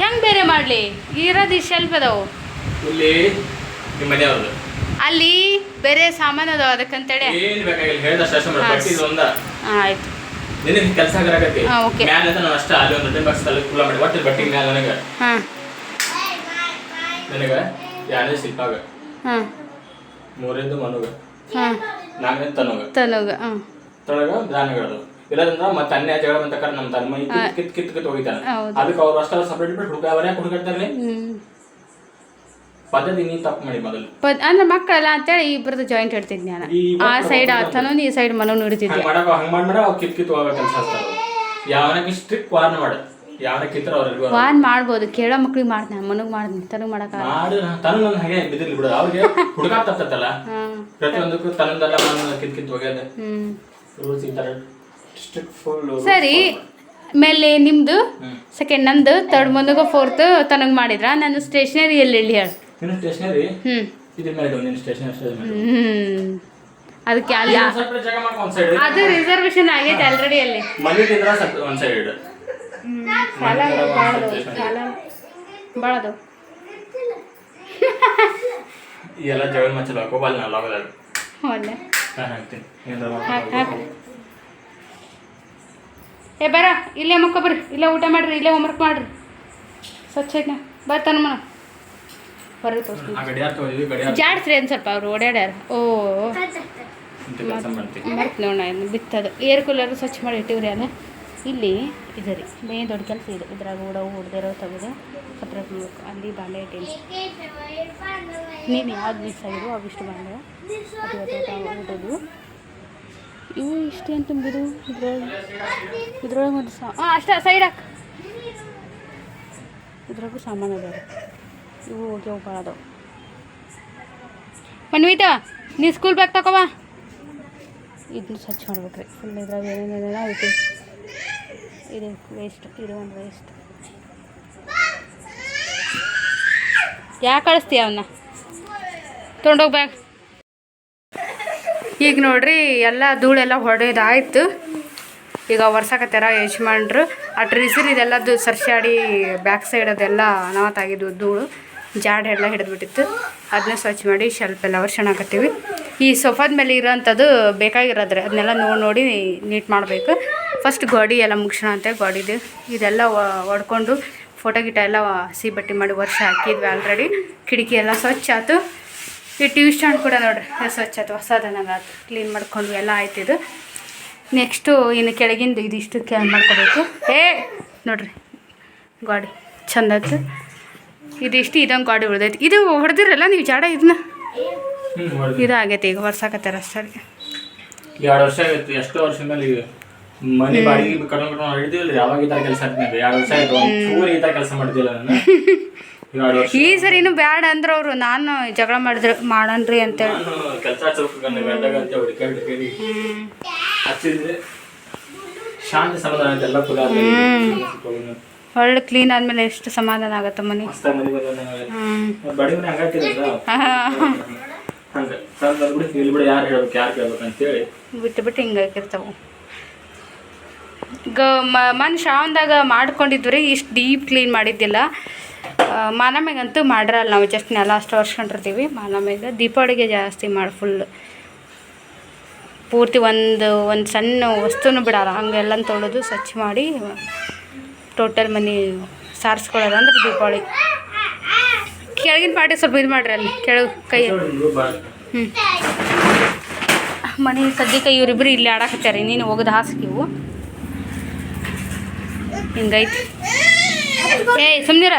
ಹೆಂಗೆ ಬೇರೆ ಮಾಡಲಿ? ಇರೋದು ಶೆಲ್ಫ್ ಅದಾವು. ಇಲ್ಲಿ ನಿಮ್ಮ ಮನೆಯವ್ರದ್ದು ಅಲ್ಲಿ ಬೇರೆ ಸಾಮಾನು ಅದಾವ ಅದಕ್ಕಂತೇಳಿ. ಏನು ಬೇಕಾಗಿಲ್ಲ ಹೇಳ್ದಷ್ಟು ಅಷ್ಟು ಮಾಡಿ ಬಟ್ಟೆ ಇದು ಒಂದ. ಆಯ್ತು. ನಿನಗೆ ಕೆಲಸ okay. ಅಂತ ನಾನು ಅಷ್ಟೇ ಅಲ್ಲಿ ಒಂದು ಟೈಮ್ ಬಾಕ್ಸ್ ಅಲ್ಲಿ ಕುಲ ಮಾಡಿ. ಒಟ್ಟು ಬಟ್ಟೆ ಮ್ಯಾಲೆ ನನಗೆ. ಹಾಂ. ನನಗೆ ಎರಡನೇ ಶಿಲ್ಪಾಗ ಹಾಂ. ಮೂರನೇದು ಮನುಗ. ಹಾಂ. ನಾಲ್ಕನೇದು ತನುಗ. ತನುಗ ಹಾಂ. ತೊಳಗ ಧಾನ್ಯಗಳದು ಇಲ್ಲದಂದ್ರ ಮತ್ತೆ ಅನ್ಯ ಜಗಳ ಕರೆ ನಮ್ಮ ತನ್ನ ಮೈ ಕಿತ್ ಕಿತ್ ಕಿತ್ ಹೋಗಿತಾನ ಹೌದು. ಅದಕ್ಕೆ ಅವ್ರು ಅಷ್ಟೆಲ್ಲ ಸಪ್ರೇಟ್ ಬಿಟ್ಟು ಹುಡುಗ ಅವರೇ ಹುಡುಗಾಡ್ತಾರಲಿ ಹ್ಞೂ ಪದ್ಧತಿ ನೀ ತಪ್ಪು ಮಾಡಿ ಮೊದಲು. ಪದ್ ಅಂದ್ರೆ ಮಕ್ಕಳಲ್ಲ ಅಂತೇಳಿ ಇಬ್ಬರದ್ದು ಜಾಯಿಂಟ್ ಇಡ್ತಿದ್ದೆ ನಾನು ಈ ಆ ಸೈಡ್ ಮಕ್ಳು ಆತನೂ ಈ ಸೈಡ್ ಮನೂ ಇಡ್ತಿದ್ದೆ ಹಂಗ್ ಮಾಡಕ ಹಂಗ್ ಮಾಡ್ಬೇಡ ಅವ್ ಕಿತ್ ಕಿತ್ ಕೆಲಸ ಹಚ್ತಾರ ಯಾವನಕ್ಕೆ ಸ್ಟ್ರಿಕ್ ವಾರ್ನ್ ಮಾಡ. ವಾನ್ ಮಾಡ್ಬೋದು ಕೇಳೋ ಮಕ್ಳಿಗೆ ಮಾಡ್ತೇನೆ ಮನಗ್ ಮಾಡ್ತೀನಿ ತನಗ್ ಮಾಡೋಕ್ಕಾಗಲ್ಲ ಮಾಡು ತನ್ನ ನನ್ನ ಹಾಗೆ ಬಿದಿರ್ಲಿ ಬಿಡು. ಅವ್ರಿಗೆ ತಪ್ಪತ್ತಲ್ಲ ಪ್ರತಿಯೊಂದಕ್ಕೂ ತನ್ನದೆಲ್ಲ ಕಿತ್ ಕಿತ್ ಹೋಗ್ಯದ. ರೂಲ್ಸ್ ಫುಲ್ ಸರಿ ಮೇಲೆ ನಿಮ್ಮದು ಸೆಕೆಂಡ್ ನಂದು ತರ್ಡ್ ಮುಂದಗ ಫೋರ್ತ್ ತನಗೆ ಮಾಡಿದ್ರ? ನಾನು ಸ್ಟೇಷನರಿ ಎಲ್ಲಿ ಹೇಳಿ ಹೇಳು. ನೀನು ಸ್ಟೇಷನರಿ ಇದ್ರ ಮೇಲೆ ನೀನು ಅದಕ್ಕೆ ಅಲ್ಲಿ ಸ್ವಲ್ಪ ಜಾಗ ಮಾಡ್ಕೊ ಒಂದ್ ಸೈಡ್ ಅದು ರಿಸರ್ವೇಶನ್ ಆಗೈತೆ ಆಲ್ರೆಡಿ ಅಲ್ಲಿ. ಮನೆ ತಿಂದ್ರ ಒಂದ್ ಸೈಡ್ ಇಡು. ಸಾಲ ಸಾಲ ಭಾಳ ಅದಾವ. ಈ ಎಲ್ಲ ಜಗಳ ಮಚ್ಚಲ ಹಾಕೋಬಲ್ಲ ನಾ ಲಾಗದಾಗ ಅಲ್ಲ ನಾನು ಹಾಕ್ತೀನಿ. ಏನಾರ ಹಾಕ್ ಏ ಬರ ಇಲ್ಲೇ ಮಕ್ಕ ಬರ್ರಿ ಇಲ್ಲೇ ಊಟ ಮಾಡ್ರಿ ಇಲ್ಲೇ ಹೋಮ್ವರ್ಕ್ ಮಾಡ್ರಿ. ಸ್ವಚ್ಛ ಐತ್ನ. ಬರ್ತಾನ ಮನ. ಹೊರಗೆ ತೋರಿಸ್ತೀನಿ. ಜಾಡ್ಸ್ರಿ ಒಂದು ಸ್ವಲ್ಪ ಅವ್ರು ಓಡಾಡ್ಯಾರ ಓ. ಮರ್ತು ನೋಡ ಬಿತ್ತದು. ಏರ್ ಕೂಲರ್ ಸ್ವಚ್ಛ ಮಾಡಿ ಇಟ್ಟಿವ್ರಿ ಅಲ್ಲ ಇಲ್ಲಿ ಇದು ರೀ ಮೇನ್ ದೊಡ್ಡ ಕೆಲಸ ಇದೆ. ಇದ್ರಾಗ ಓಡೋ ಹೊಡೆದಿರೋ ತೆಗೆದು ಸಪ್ರೇಟ್ ಮಾಡಬೇಕು ಅಲ್ಲಿ ಬಾಳೆ ಇಟ್ಟಿನಿ ನೀನು ಯಾವ್ದು ಮಿಸ್ ಆಗಿದ್ರು ಅವಿಷ್ಟು ಬಂದು ಅದು ಇವು ಇಷ್ಟೇನು ತುಂಬಿದು ಇದ್ರೊಳಗೆ? ಇದ್ರೊಳಗೆ ಒಂದು ಸಾ ಹಾಂ ಅಷ್ಟೇ ಸೈಡ್ ಹಾಕ್. ಇದ್ರಾಗೂ ಸಾಮಾನು ಅದಾವೆ ಇವು ಹೋಗಿ ಭಾಳ ಅದಾವೆ. ಪನ್ವಿತ, ನೀ ಸ್ಕೂಲ್ ಬ್ಯಾಗ್ ತಗೋವಾ ಇದನ್ನ ಸ್ವಚ್ಛ ಮಾಡ್ಬೇಕ್ರಿ ಫುಲ್ ಇದ್ರಾಗ ಏನೇನೇನೋ ಐತಿ. ಇದು ವೇಸ್ಟ್ ಇದು ಒಂದು ವೇಸ್ಟ್ ಯಾಕೆ ಕಳಿಸ್ತೀಯ ಅವನ್ನ ತೊಗೊಂಡೋಗಿ ಈಗ ನೋಡ್ರಿ, ಎಲ್ಲ ಧೂಳೆಲ್ಲ ಹೊಡೆದಾಯ್ತು. ಈಗ ಒರ್ಸಾಕತ್ತಾರ ಯಜಮಾನ್ರು. ಆ ಟ್ರೀಸರ್ ಇದೆಲ್ಲದು ಸರ್ಸಾಡಿ ಬ್ಯಾಕ್ ಸೈಡ್ ಅದೆಲ್ಲ ಅನಾಥಾಗಿದ್ದು ಧೂಳು. ಜಾಡ್ ಎಲ್ಲ ಹಿಡಿದ್ಬಿಟ್ಟಿತ್ತು. ಅದನ್ನ ಸ್ವಚ್ಛ ಮಾಡಿ ಶೆಲ್ಫ್ ಎಲ್ಲ ಒರ್ಸಣಾಕತ್ತೀವಿ ಈ ಸೋಫಾದ ಮೇಲೆ ಇರೋಂಥದ್ದು ಬೇಕಾಗಿರೋದ್ರೆ ಅದನ್ನೆಲ್ಲ ನೋಡಿ ನೋಡಿ ನೀಟ್ ಮಾಡಬೇಕು. ಫಸ್ಟ್ ಗೋಡಿ ಎಲ್ಲ ಮುಗಿಸೋಣ ಅಂತ ಗೋಡಿದು. ಇದೆಲ್ಲ ಒಡ್ಕೊಂಡು ಫೋಟೋ ಗಿಟ ಎಲ್ಲ ಹಸಿ ಬಟ್ಟೆ ಮಾಡಿ ವರ್ಷ ಹಾಕಿದ್ವಿ ಆಲ್ರೆಡಿ ಕಿಟಕಿ ಎಲ್ಲ ಸ್ವಚ್ಛ ಆಯ್ತು ಈ ಟಿ ವಿ ಸ್ಟ್ಯಾಂಡ್ ಕೂಡ ನೋಡ್ರಿ ಸ್ವಚ್ಛ ಆಯ್ತು ಹೊಸದನ್ನಾಗ ಆಯ್ತು ಕ್ಲೀನ್ ಮಾಡ್ಕೊಂಡು ಎಲ್ಲ ಆಯ್ತು ಇದು. ನೆಕ್ಸ್ಟು ಇನ್ನು ಕೆಳಗಿಂದು ಇದಿಷ್ಟು ಕೆ ಮಾಡ್ಕೋಬೇಕು. ಏ ನೋಡ್ರಿ. ಗಾಡಿ ಚಂದ ಆಯ್ತು ಇದಿಷ್ಟು ಇದಂಗೆ ಗಾಡಿ ಉಳ್ದೈತಿ. ಇದು ಹೊಡೆದಿರಲ್ಲ ನೀವು ಜಾಡ ಇದನ್ನ? ಇದು ಆಗೈತೆ ಈಗ ವರ್ಷಾಕತ್ತಾರ ಸರಿ ಎರಡು ವರ್ಷ ಆಯ್ತು ಎಷ್ಟು ವರ್ಷ ಮೇಲೆ ಈಗ. ಮನೆ ಬಾಡಿಗೆ ಕಟ್ಕೊಂಡು ಕಟ್ಕೊಂಡು ಹಿಡಿದಿಲ್ಲ ಯಾವಾಗ ಈ ಥರ ಕೆಲಸ ಆಗ್ತದೆ ಎರಡು ವರ್ಷ ಆಯ್ತು ಒಂದು ಚೂರು ಈ ತರ ಕೆಲಸ ಮಾಡ್ತಿಲ್ಲ ನಾನು. ಈಗ ಎರಡು ವರ್ಷ. ಈ ಸರಿನೂ ಬ್ಯಾಡ ಅಂದ್ರೆ ಅವರು ನಾನು ಜಗಳ ಮಾಡಿದ್ರು ಮಾಡನ್ರಿ ಅಂತೇಳಿ ಹೇಳಿ. ಕೆಲಸ ಹಚ್ಚಬೇಕು ಹಚ್ಚಿದ್ರೆ ಶಾಂತಿ ಸಮಾಧಾನ ಆಯ್ತು ಎಲ್ಲ ಒಳ್ಳೆ ಕ್ಲೀನ್ ಆದ್ಮೇಲೆ ಎಷ್ಟು ಸಮಾಧಾನ ಆಗತ್ತೆ ಮನೆ. ಬಿಟ್ಟು ಬಿಟ್ಟು ಬಂದ ಹ್ಞೂ ಬಾಡಿ ಮನೆ ಹಂಗಾಗ್ತಿರಲ್ಲ ಹಂಗೆ. ತಂದು ಬಂದ್ಬಿಟ್ಟು ಇಲ್ಲಿ ಬಿಡು ಯಾರು ಹೇಳ್ಬೇಕು ಯಾರು ಕೇಳ್ಬೇಕು ಅಂತೇಳಿ ಬಿಟ್ಟು ಬಿಟ್ಟು ಹಿಂಗೆ ಆಗಿರ್ತಾವೆ ಗ ಮನ್ ಶ್ರಾವಣದಾಗ ಮಾಡ್ಕೊಂಡಿದ್ವಿ ರೀ ಇಷ್ಟು ಡೀಪ್ ಕ್ಲೀನ್ ಮಾಡಿದ್ದಿಲ್ಲ. ಮಾನಮ್ಯಾಗಂತೂ ಮಾಡಿರಲ್ಲ ನಾವು ಜಸ್ಟ್ ನೆಲ ಅಷ್ಟು ಒರ್ಸ್ಕೊಂಡಿರ್ತೀವಿ. ಮಾನಮ್ಯಾಗ ದೀಪಾವಳಿಗೆ ಜಾಸ್ತಿ ಮಾಡಿ ಫುಲ್ ಪೂರ್ತಿ ಒಂದು ಒಂದು ಸಣ್ಣ ವಸ್ತುನು ಬಿಡಲ್ಲ. ಹಂಗೆಲ್ಲ ತೊಳೆದು ಸ್ವಚ್ಛ ಮಾಡಿ ಟೋಟಲ್ ಮನೆ ಸಾರಿಸ್ಕೊಳ್ಳೋದು ಅಂದ್ರೆ ದೀಪಾವಳಿ. ಕೆಳಗಿನ ಪಾಟಿ ಸ್ವಲ್ಪ ಇದು ಮಾಡ್ರಿ ಅಲ್ಲಿ, ಕೆಳಗೆ ಕೈ. ಹ್ಞೂ ಮನೆ ಸದ್ಯಕ್ಕೆ ಇವರಿಬ್ಬರು ಇಲ್ಲಿ ಆಡಕತ್ತಾರೆ ನೀನು ಹೋಗೋದು ಹಾಸಿಗೆವು ಹಿಂಗೈತಿ. ಏಯ್ ಸುಮ್ನಿರ.